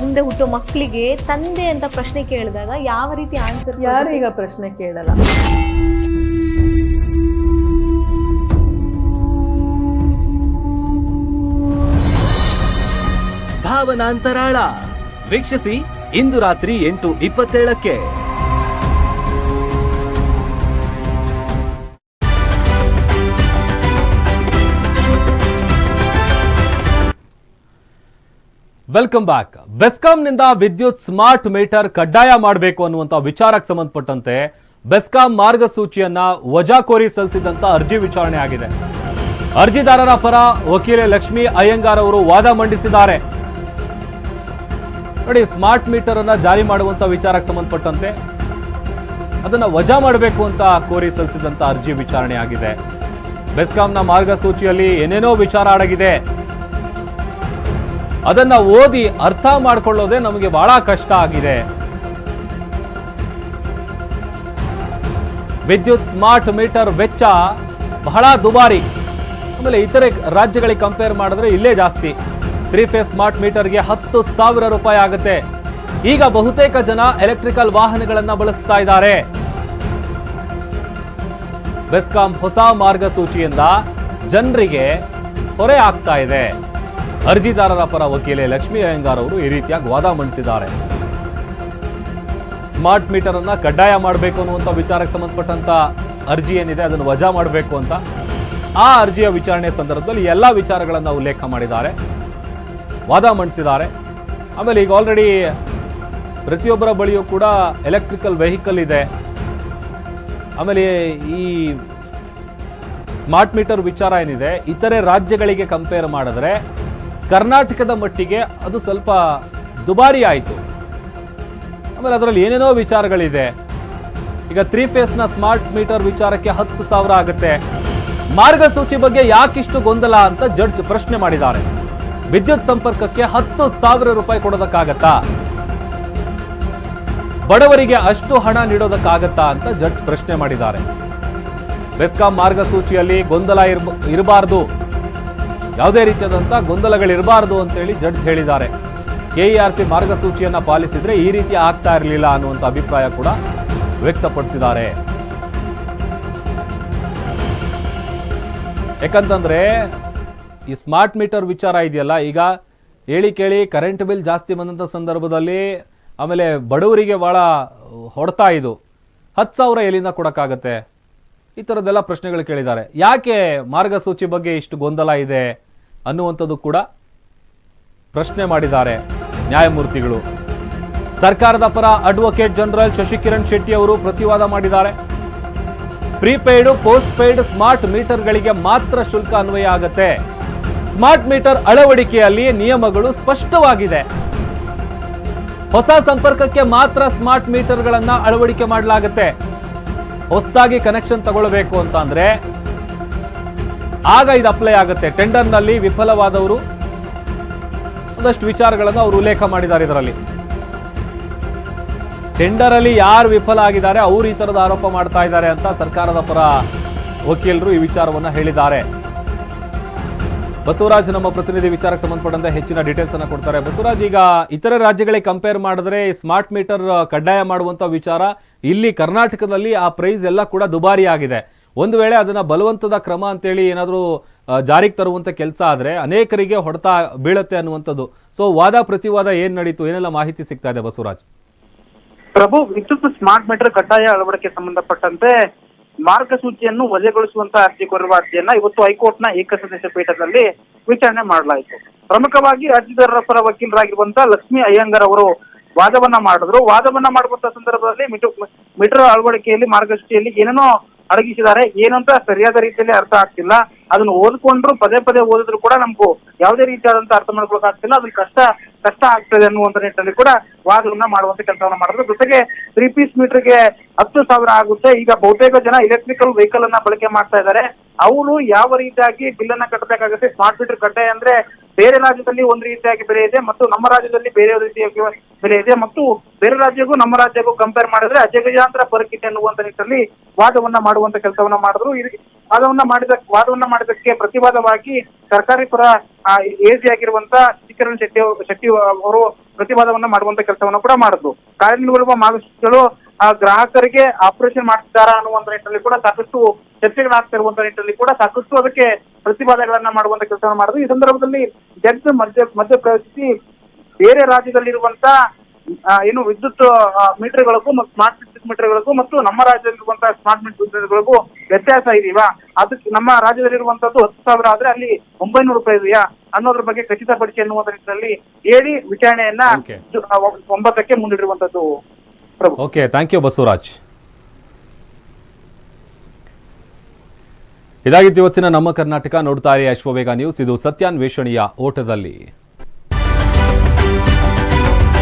S11: ಮುಂದೆ ಹುಟ್ಟೋ ಮಕ್ಕಳಿಗೆ ತಂದೆ ಅಂತ ಪ್ರಶ್ನೆ ಕೇಳಿದಾಗ ಯಾವ ರೀತಿ ಆನ್ಸರ್
S6: ಯಾರು ಈಗ ಪ್ರಶ್ನೆ ಕೇಳಲ್ಲ?
S8: ಭಾವನಾಂತರಾಳ. ವೀಕ್ಷಿಸಿ ಇಂದು ರಾತ್ರಿ ಎಂಟು ಇಪ್ಪತ್ತೇಳಕ್ಕೆ.
S1: ವೆಲ್ಕಮ್ ಬ್ಯಾಕ್ ಬೆಸ್ಕಾಂನಿಂದ ವಿದ್ಯುತ್ ಸ್ಮಾರ್ಟ್ ಮೀಟರ್ ಕಡ್ಡಾಯ ಮಾಡಬೇಕು ಅನ್ನುವಂಥ ವಿಚಾರಕ್ಕೆ ಸಂಬಂಧಪಟ್ಟಂತೆ ಬೆಸ್ಕಾಂ ಮಾರ್ಗಸೂಚಿಯನ್ನ ವಜಾಕೋರಿ ಸಲ್ಲಿಸಿದಂತ ಅರ್ಜಿ ವಿಚಾರಣೆ ಆಗಿದೆ. ಅರ್ಜಿದಾರರ ಪರ ವಕೀಲೆ ಲಕ್ಷ್ಮಿ ಅಯ್ಯಂಗಾರ್ ಅವರು ವಾದ ಮಂಡಿಸಿದ್ದಾರೆ. ನೋಡಿ ಸ್ಮಾರ್ಟ್ ಮೀಟರ್ ಅನ್ನ ಜಾರಿ ಮಾಡುವಂತ ವಿಚಾರಕ್ಕೆ ಸಂಬಂಧಪಟ್ಟಂತೆ ಅದನ್ನ ವಜಾ ಮಾಡಬೇಕು ಅಂತ ಕೋರಿ ಸಲ್ಲಿಸಿದಂತ ಅರ್ಜಿ ವಿಚಾರಣೆ ಆಗಿದೆ. ಬೆಸ್ಕಾಂನ ಮಾರ್ಗಸೂಚಿಯಲ್ಲಿ ಏನೇನೋ ವಿಚಾರ ಅಡಗಿದೆ. ಅದನ್ನ ಓದಿ ಅರ್ಥ ಮಾಡ್ಕೊಳ್ಳೋದೆ ನಮಗೆ ಬಹಳ ಕಷ್ಟ ಆಗಿದೆ. ವಿದ್ಯುತ್ ಸ್ಮಾರ್ಟ್ ಮೀಟರ್ ವೆಚ್ಚ ಬಹಳ ದುಬಾರಿ. ಆಮೇಲೆ ಇತರೆ ರಾಜ್ಯಗಳಿಗೆ ಕಂಪೇರ್ ಮಾಡಿದ್ರೆ ಇಲ್ಲೇ ಜಾಸ್ತಿ. ತ್ರೀ ಫೇಸ್ ಸ್ಮಾರ್ಟ್ ಮೀಟರ್ಗೆ ಹತ್ತು ಸಾವಿರ ರೂಪಾಯಿ ಆಗುತ್ತೆ. ಈಗ ಬಹುತೇಕ ಜನ ಎಲೆಕ್ಟ್ರಿಕಲ್ ವಾಹನಗಳನ್ನ ಬಳಸ್ತಾ ಇದ್ದಾರೆ. ಬೆಸ್ಕಾಂ ಹೊಸ ಮಾರ್ಗಸೂಚಿಯಿಂದ ಜನರಿಗೆ ಹೊರೆ ಆಗ್ತಾ ಇದೆ. ಅರ್ಜಿದಾರರ ಪರ ವಕೀಲೆ ಲಕ್ಷ್ಮೀ ಅಯ್ಯಂಗಾರ್ ಅವರು ಈ ರೀತಿಯಾಗಿ ವಾದ ಮಂಡಿಸಿದ್ದಾರೆ ಸ್ಮಾರ್ಟ್ ಮೀಟರ್ ಅನ್ನ ಕಡ್ಡಾಯ ಮಾಡಬೇಕು ಅನ್ನುವಂಥ ವಿಚಾರಕ್ಕೆ ಸಂಬಂಧಪಟ್ಟಂತ ಅರ್ಜಿ ಏನಿದೆ ಅದನ್ನು ವಜಾ ಮಾಡಬೇಕು ಅಂತ ಆ ಅರ್ಜಿಯ ವಿಚಾರಣೆ ಸಂದರ್ಭದಲ್ಲಿ ಎಲ್ಲ ವಿಚಾರಗಳನ್ನು ಉಲ್ಲೇಖ ಮಾಡಿದ್ದಾರೆ ವಾದ ಮಂಡಿಸಿದ್ದಾರೆ ಆಮೇಲೆ ಈಗ ಆಲ್ರೆಡಿ ಪ್ರತಿಯೊಬ್ಬರ ಬಳಿಯೂ ಕೂಡ ಎಲೆಕ್ಟ್ರಿಕಲ್ ವೆಹಿಕಲ್ ಇದೆ. ಆಮೇಲೆ ಈ ಸ್ಮಾರ್ಟ್ ಮೀಟರ್ ವಿಚಾರ ಏನಿದೆ, ಇತರೆ ರಾಜ್ಯಗಳಿಗೆ ಕಂಪೇರ್ ಮಾಡಿದ್ರೆ ಕರ್ನಾಟಕದ ಮಟ್ಟಿಗೆ ಅದು ಸ್ವಲ್ಪ ದುಬಾರಿ ಆಯಿತು. ಆಮೇಲೆ ಅದರಲ್ಲಿ ಏನೇನೋ ವಿಚಾರಗಳಿದೆ. ಈಗ ತ್ರೀ ಫೇಸ್ನ ಸ್ಮಾರ್ಟ್ ಮೀಟರ್ ವಿಚಾರಕ್ಕೆ ಹತ್ತು ಸಾವಿರ ಆಗುತ್ತೆ. ಮಾರ್ಗಸೂಚಿ ಬಗ್ಗೆ ಯಾಕಿಷ್ಟು ಗೊಂದಲ ಅಂತ ಜಡ್ಜ್ ಪ್ರಶ್ನೆ ಮಾಡಿದ್ದಾರೆ. ವಿದ್ಯುತ್ ಸಂಪರ್ಕಕ್ಕೆ ಹತ್ತು ಸಾವಿರ ರೂಪಾಯಿ ಕೊಡೋದಕ್ಕಾಗತ್ತಾ? ಬಡವರಿಗೆ ಅಷ್ಟು ಹಣ ನೀಡೋದಕ್ಕಾಗತ್ತಾ ಅಂತ ಜಡ್ಜ್ ಪ್ರಶ್ನೆ ಮಾಡಿದ್ದಾರೆ. ಬೆಸ್ಕಾಂ ಮಾರ್ಗಸೂಚಿಯಲ್ಲಿ ಗೊಂದಲ ಇರಬಾರದು. ಯಾವುದೇ ರೀತಿಯಾದಂಥ ಗೊಂದಲಗಳಿರಬಾರ್ದು ಅಂತೇಳಿ ಜಡ್ಜ್ ಹೇಳಿದ್ದಾರೆ. ಕೆ ಇ ಆರ್ ಸಿ ಮಾರ್ಗಸೂಚಿಯನ್ನು ಪಾಲಿಸಿದರೆ ಈ ರೀತಿ ಆಗ್ತಾ ಇರಲಿಲ್ಲ ಅನ್ನುವಂಥ ಅಭಿಪ್ರಾಯ ಕೂಡ ವ್ಯಕ್ತಪಡಿಸಿದ್ದಾರೆ. ಯಾಕಂತಂದರೆ ಈ ಸ್ಮಾರ್ಟ್ ಮೀಟರ್ ವಿಚಾರ ಇದೆಯಲ್ಲ, ಈಗ ಹೇಳಿ ಕೇಳಿ ಕರೆಂಟ್ ಬಿಲ್ ಜಾಸ್ತಿ ಬಂದಂಥ ಸಂದರ್ಭದಲ್ಲಿ ಆಮೇಲೆ ಬಡವರಿಗೆ ಭಾಳ ಹೊಡ್ತಾ ಇದು. ಹತ್ತು ಸಾವಿರ ಎಲ್ಲಿಂದ ಕೊಡೋಕ್ಕಾಗತ್ತೆ? ಈ ಥರದ್ದೆಲ್ಲ ಪ್ರಶ್ನೆಗಳು ಕೇಳಿದ್ದಾರೆ. ಯಾಕೆ ಮಾರ್ಗಸೂಚಿ ಬಗ್ಗೆ ಇಷ್ಟು ಗೊಂದಲ ಇದೆ? ಅನ್ನುವಂಥದ್ದು ಕೂಡ ಪ್ರಶ್ನೆ ಮಾಡಿದ್ದಾರೆ ನ್ಯಾಯಮೂರ್ತಿಗಳು. ಸರ್ಕಾರದ ಪರ ಅಡ್ವೊಕೇಟ್ ಜನರಲ್ ಶಶಿಕಿರಣ್ ಶೆಟ್ಟಿ ಅವರು ಪ್ರತಿವಾದ ಮಾಡಿದ್ದಾರೆ. ಪ್ರೀಪೇಯ್ಡ್ ಪೋಸ್ಟ್ ಪೇಯ್ಡ್ ಸ್ಮಾರ್ಟ್ ಮೀಟರ್ಗಳಿಗೆ ಮಾತ್ರ ಶುಲ್ಕ ಅನ್ವಯ ಆಗುತ್ತೆ. ಸ್ಮಾರ್ಟ್ ಮೀಟರ್ ಅಳವಡಿಕೆಯಲ್ಲಿ ನಿಯಮಗಳು ಸ್ಪಷ್ಟವಾಗಿದೆ. ಹೊಸ ಸಂಪರ್ಕಕ್ಕೆ ಮಾತ್ರ ಸ್ಮಾರ್ಟ್ ಮೀಟರ್ಗಳನ್ನು ಅಳವಡಿಕೆ ಮಾಡಲಾಗುತ್ತೆ. ಹೊಸದಾಗಿ ಕನೆಕ್ಷನ್ ತಗೊಳ್ಬೇಕು ಅಂತ ಆಗ ಇದು ಅಪ್ಲೈ ಆಗುತ್ತೆ. ಟೆಂಡರ್ನಲ್ಲಿ ವಿಫಲವಾದವರು ಒಂದಷ್ಟು ವಿಚಾರಗಳನ್ನು ಅವರು ಉಲ್ಲೇಖ ಮಾಡಿದ್ದಾರೆ ಇದರಲ್ಲಿ. ಟೆಂಡರ್ ಅಲ್ಲಿ ಯಾರು ವಿಫಲ ಆಗಿದ್ದಾರೆ, ಅವರು ಈ ಥರದ ಆರೋಪ ಮಾಡ್ತಾ ಇದ್ದಾರೆ ಅಂತ ಸರ್ಕಾರದ ಪರ ವಕೀಲರು ಈ ವಿಚಾರವನ್ನು ಹೇಳಿದ್ದಾರೆ. ಬಸವರಾಜ್ ನಮ್ಮ ಪ್ರತಿನಿಧಿ ವಿಚಾರಕ್ಕೆ ಸಂಬಂಧಪಟ್ಟಂತೆ ಹೆಚ್ಚಿನ ಡೀಟೇಲ್ಸ್ ಅನ್ನು ಕೊಡ್ತಾರೆ. ಬಸವರಾಜ್, ಈಗ ಇತರ ರಾಜ್ಯಗಳಿಗೆ ಕಂಪೇರ್ ಮಾಡಿದ್ರೆ ಸ್ಮಾರ್ಟ್ ಮೀಟರ್ ಕಡ್ಡಾಯ ಮಾಡುವಂತ ವಿಚಾರ ಇಲ್ಲಿ ಕರ್ನಾಟಕದಲ್ಲಿ ಆ ಪ್ರೈಸ್ ಎಲ್ಲ ಕೂಡ ದುಬಾರಿ ಆಗಿದೆ ಒಂದು ವೇಳೆ ಅದನ್ನ ಬಲವಂತದ ಕ್ರಮ ಅಂತೇಳಿ ಏನಾದರೂ ಜಾರಿಗೆ ತರುವಂಥ ಕೆಲಸ ಆದ್ರೆ ಅನೇಕರಿಗೆ ಹೊಡೆತ ಬೀಳತ್ತೆ ಅನ್ನುವಂಥದ್ದು. ಸೊ ವಾದ ಪ್ರತಿವಾದ ಏನು ನಡೀತು, ಏನೆಲ್ಲ ಮಾಹಿತಿ ಸಿಗ್ತಾ ಇದೆ ಬಸವರಾಜ್?
S5: ಪ್ರಭು, ವಿದ್ಯುತ್ ಸ್ಮಾರ್ಟ್ ಮೀಟರ್ ಕಡ್ಡಾಯ ಅಳವಡಿಕೆ ಸಂಬಂಧಪಟ್ಟಂತೆ ಮಾರ್ಗಸೂಚಿಯನ್ನು ವಜೆಗೊಳಿಸುವಂತಹ ಅರ್ಜಿ ಕೊರುವ ಅರ್ಜಿಯನ್ನ ಇವತ್ತು ಹೈಕೋರ್ಟ್ನ ಏಕಸದಸ್ಯ ಪೀಠದಲ್ಲಿ ವಿಚಾರಣೆ ಮಾಡಲಾಯಿತು. ಪ್ರಮುಖವಾಗಿ ಅರ್ಜಿದಾರರ ಪರ ವಕೀಲರಾಗಿರುವಂತಹ ಲಕ್ಷ್ಮೀ ಅಯ್ಯಂಗರ್ ಅವರು ವಾದವನ್ನ ಮಾಡಿದ್ರು. ವಾದವನ್ನ ಮಾಡುವಂತ ಸಂದರ್ಭದಲ್ಲಿ ಮೀಟರ್ ಅಳವಡಿಕೆಯಲ್ಲಿ ಮಾರ್ಗಸೂಚಿಯಲ್ಲಿ ಏನೇನೋ ಅಡಗಿಸಿದ್ದಾರೆ. ಏನಂತ ಸರಿಯಾದ ರೀತಿಯಲ್ಲಿ ಅರ್ಥ ಆಗ್ತಿಲ್ಲ. ಅದನ್ನು ಓದ್ಕೊಂಡ್ರು ಪದೇ ಪದೇ ಓದಿದ್ರು ಕೂಡ ನಮಗೂ ಯಾವುದೇ ರೀತಿಯಾದಂತ ಅರ್ಥ ಮಾಡ್ಕೊಳಕ್ ಆಗ್ತಿಲ್ಲ. ಅದ್ರ ಕಷ್ಟ ಕಷ್ಟ ಆಗ್ತದೆ ಅನ್ನುವಂತ ನಿಟ್ಟಿನಲ್ಲಿ ಕೂಡ ವಾದವನ್ನ ಮಾಡುವಂತ ಕೆಲಸವನ್ನ ಮಾಡಿದ್ರು. ಜೊತೆಗೆ ತ್ರೀ ಪೀಸ್ ಮೀಟರ್ಗೆ ಹತ್ತು ಸಾವಿರ ಆಗುತ್ತೆ. ಈಗ ಬಹುತೇಕ ಜನ ಎಲೆಕ್ಟ್ರಿಕಲ್ ವೆಹಿಕಲ್ ಅನ್ನ ಬಳಕೆ ಮಾಡ್ತಾ ಇದ್ದಾರೆ ಅವರು ಯಾವ ರೀತಿಯಾಗಿ ಬಿಲ್ ಅನ್ನ ಕಟ್ಟಬೇಕಾಗುತ್ತೆ ಸ್ಮಾರ್ಟ್ ಮೀಟರ್ ಕಟ್ಟೆ ಅಂದ್ರೆ ಬೇರೆ ರಾಜ್ಯದಲ್ಲಿ ಒಂದು ರೀತಿಯಾಗಿ ಬೆಲೆ ಇದೆ ಮತ್ತು ನಮ್ಮ ರಾಜ್ಯದಲ್ಲಿ ಬೇರೆ ರೀತಿಯಾಗಿ ಬೆಲೆ ಇದೆ ಮತ್ತು ಬೇರೆ ರಾಜ್ಯಕ್ಕೂ ನಮ್ಮ ರಾಜ್ಯಕ್ಕೂ ಕಂಪೇರ್ ಮಾಡಿದ್ರೆ ಅಜಗಜಾಂತರ ಇದೆ ಅನ್ನುವಂತ ನಿಟ್ಟಿನಲ್ಲಿ ವಾದವನ್ನ ಮಾಡುವಂತ ಕೆಲಸವನ್ನ ಮಾಡಿದ್ರು. ವಾದವನ್ನ ಮಾಡಿದ, ವಾದವನ್ನ ಮಾಡಿದಕ್ಕೆ ಪ್ರತಿವಾದವಾಗಿ ಸರ್ಕಾರಿ ಪರ ಏಜಿ ಆಗಿರುವಂತ ಕಿರಣ್ ಶೆಟ್ಟಿ ಶೆಟ್ಟಿ ಅವರು ಪ್ರತಿವಾದವನ್ನ ಮಾಡುವಂತ ಕೆಲಸವನ್ನ ಕೂಡ ಮಾಡಿದ್ರು. ಕಾರ್ಯನಿರ್ವಹಿಸುವ ಆ, ಗ್ರಾಹಕರಿಗೆ ಆಪರೇಷನ್ ಮಾಡ್ತಿದ್ದಾರಾ ಅನ್ನುವಂತ ನಿಟ್ಟಿನಲ್ಲಿ ಕೂಡ ಸಾಕಷ್ಟು ಚರ್ಚೆಗಳಾಗ್ತಾ ಇರುವಂತ ನಿಟ್ಟಿನಲ್ಲಿ ಕೂಡ ಸಾಕಷ್ಟು ಅದಕ್ಕೆ ಪ್ರತಿವಾದಗಳನ್ನ ಮಾಡುವಂತ ಕೆಲಸವನ್ನು ಮಾಡಿದ್ರು. ಈ ಸಂದರ್ಭದಲ್ಲಿ ಜಡ್ಜ್ ಮಧ್ಯ ಮಧ್ಯ ಪ್ರವೇಶಿಸಿ ಬೇರೆ ರಾಜ್ಯದಲ್ಲಿರುವಂತ ಏನು ವಿದ್ಯುತ್ ಮೀಟರ್ಗಳಿಗೂ ಮತ್ತು ಸ್ಮಾರ್ಟ್ ವಿದ್ಯುತ್ ಮೀಟರ್ಗಳಿಗೂ ಮತ್ತು ನಮ್ಮ ರಾಜ್ಯದಲ್ಲಿರುವಂತಹ ಸ್ಮಾರ್ಟ್ ಮೀಟರ್ಗಳಿಗೂ ವ್ಯತ್ಯಾಸ ಇದೆಯಾ? ಅದಕ್ಕೆ ನಮ್ಮ ರಾಜ್ಯದಲ್ಲಿರುವಂತದ್ದು ಹತ್ತು ಸಾವಿರ ಆದ್ರೆ ಅಲ್ಲಿ ಒಂಬೈನೂರು ರೂಪಾಯಿ ಇದೆಯಾ? ಅನ್ನೋದ್ರ ಬಗ್ಗೆ ಖಚಿತಪಡಿಸಿ ಅನ್ನುವಂತ ನಿಟ್ಟಿನಲ್ಲಿ ಹೇಳಿ ವಿಚಾರಣೆಯನ್ನ ಒಂಬತ್ತಕ್ಕೆ ಮುಂದಿಡಿರುವಂತದ್ದು
S1: ಓಕೆ ಥ್ಯಾಂಕ್ ಯು ಬಸವರಾಜ್. ಇದಾಗಿತ್ತು ಇವತ್ತಿನ ನಮ್ಮ ಕರ್ನಾಟಕ ನೋಡ್ತಾರೆ ಅಶ್ವವೇಗ ನ್ಯೂಸ್. ಇದು ಸತ್ಯಾನ್ವೇಷಣೆಯ ಓಟದಲ್ಲಿ.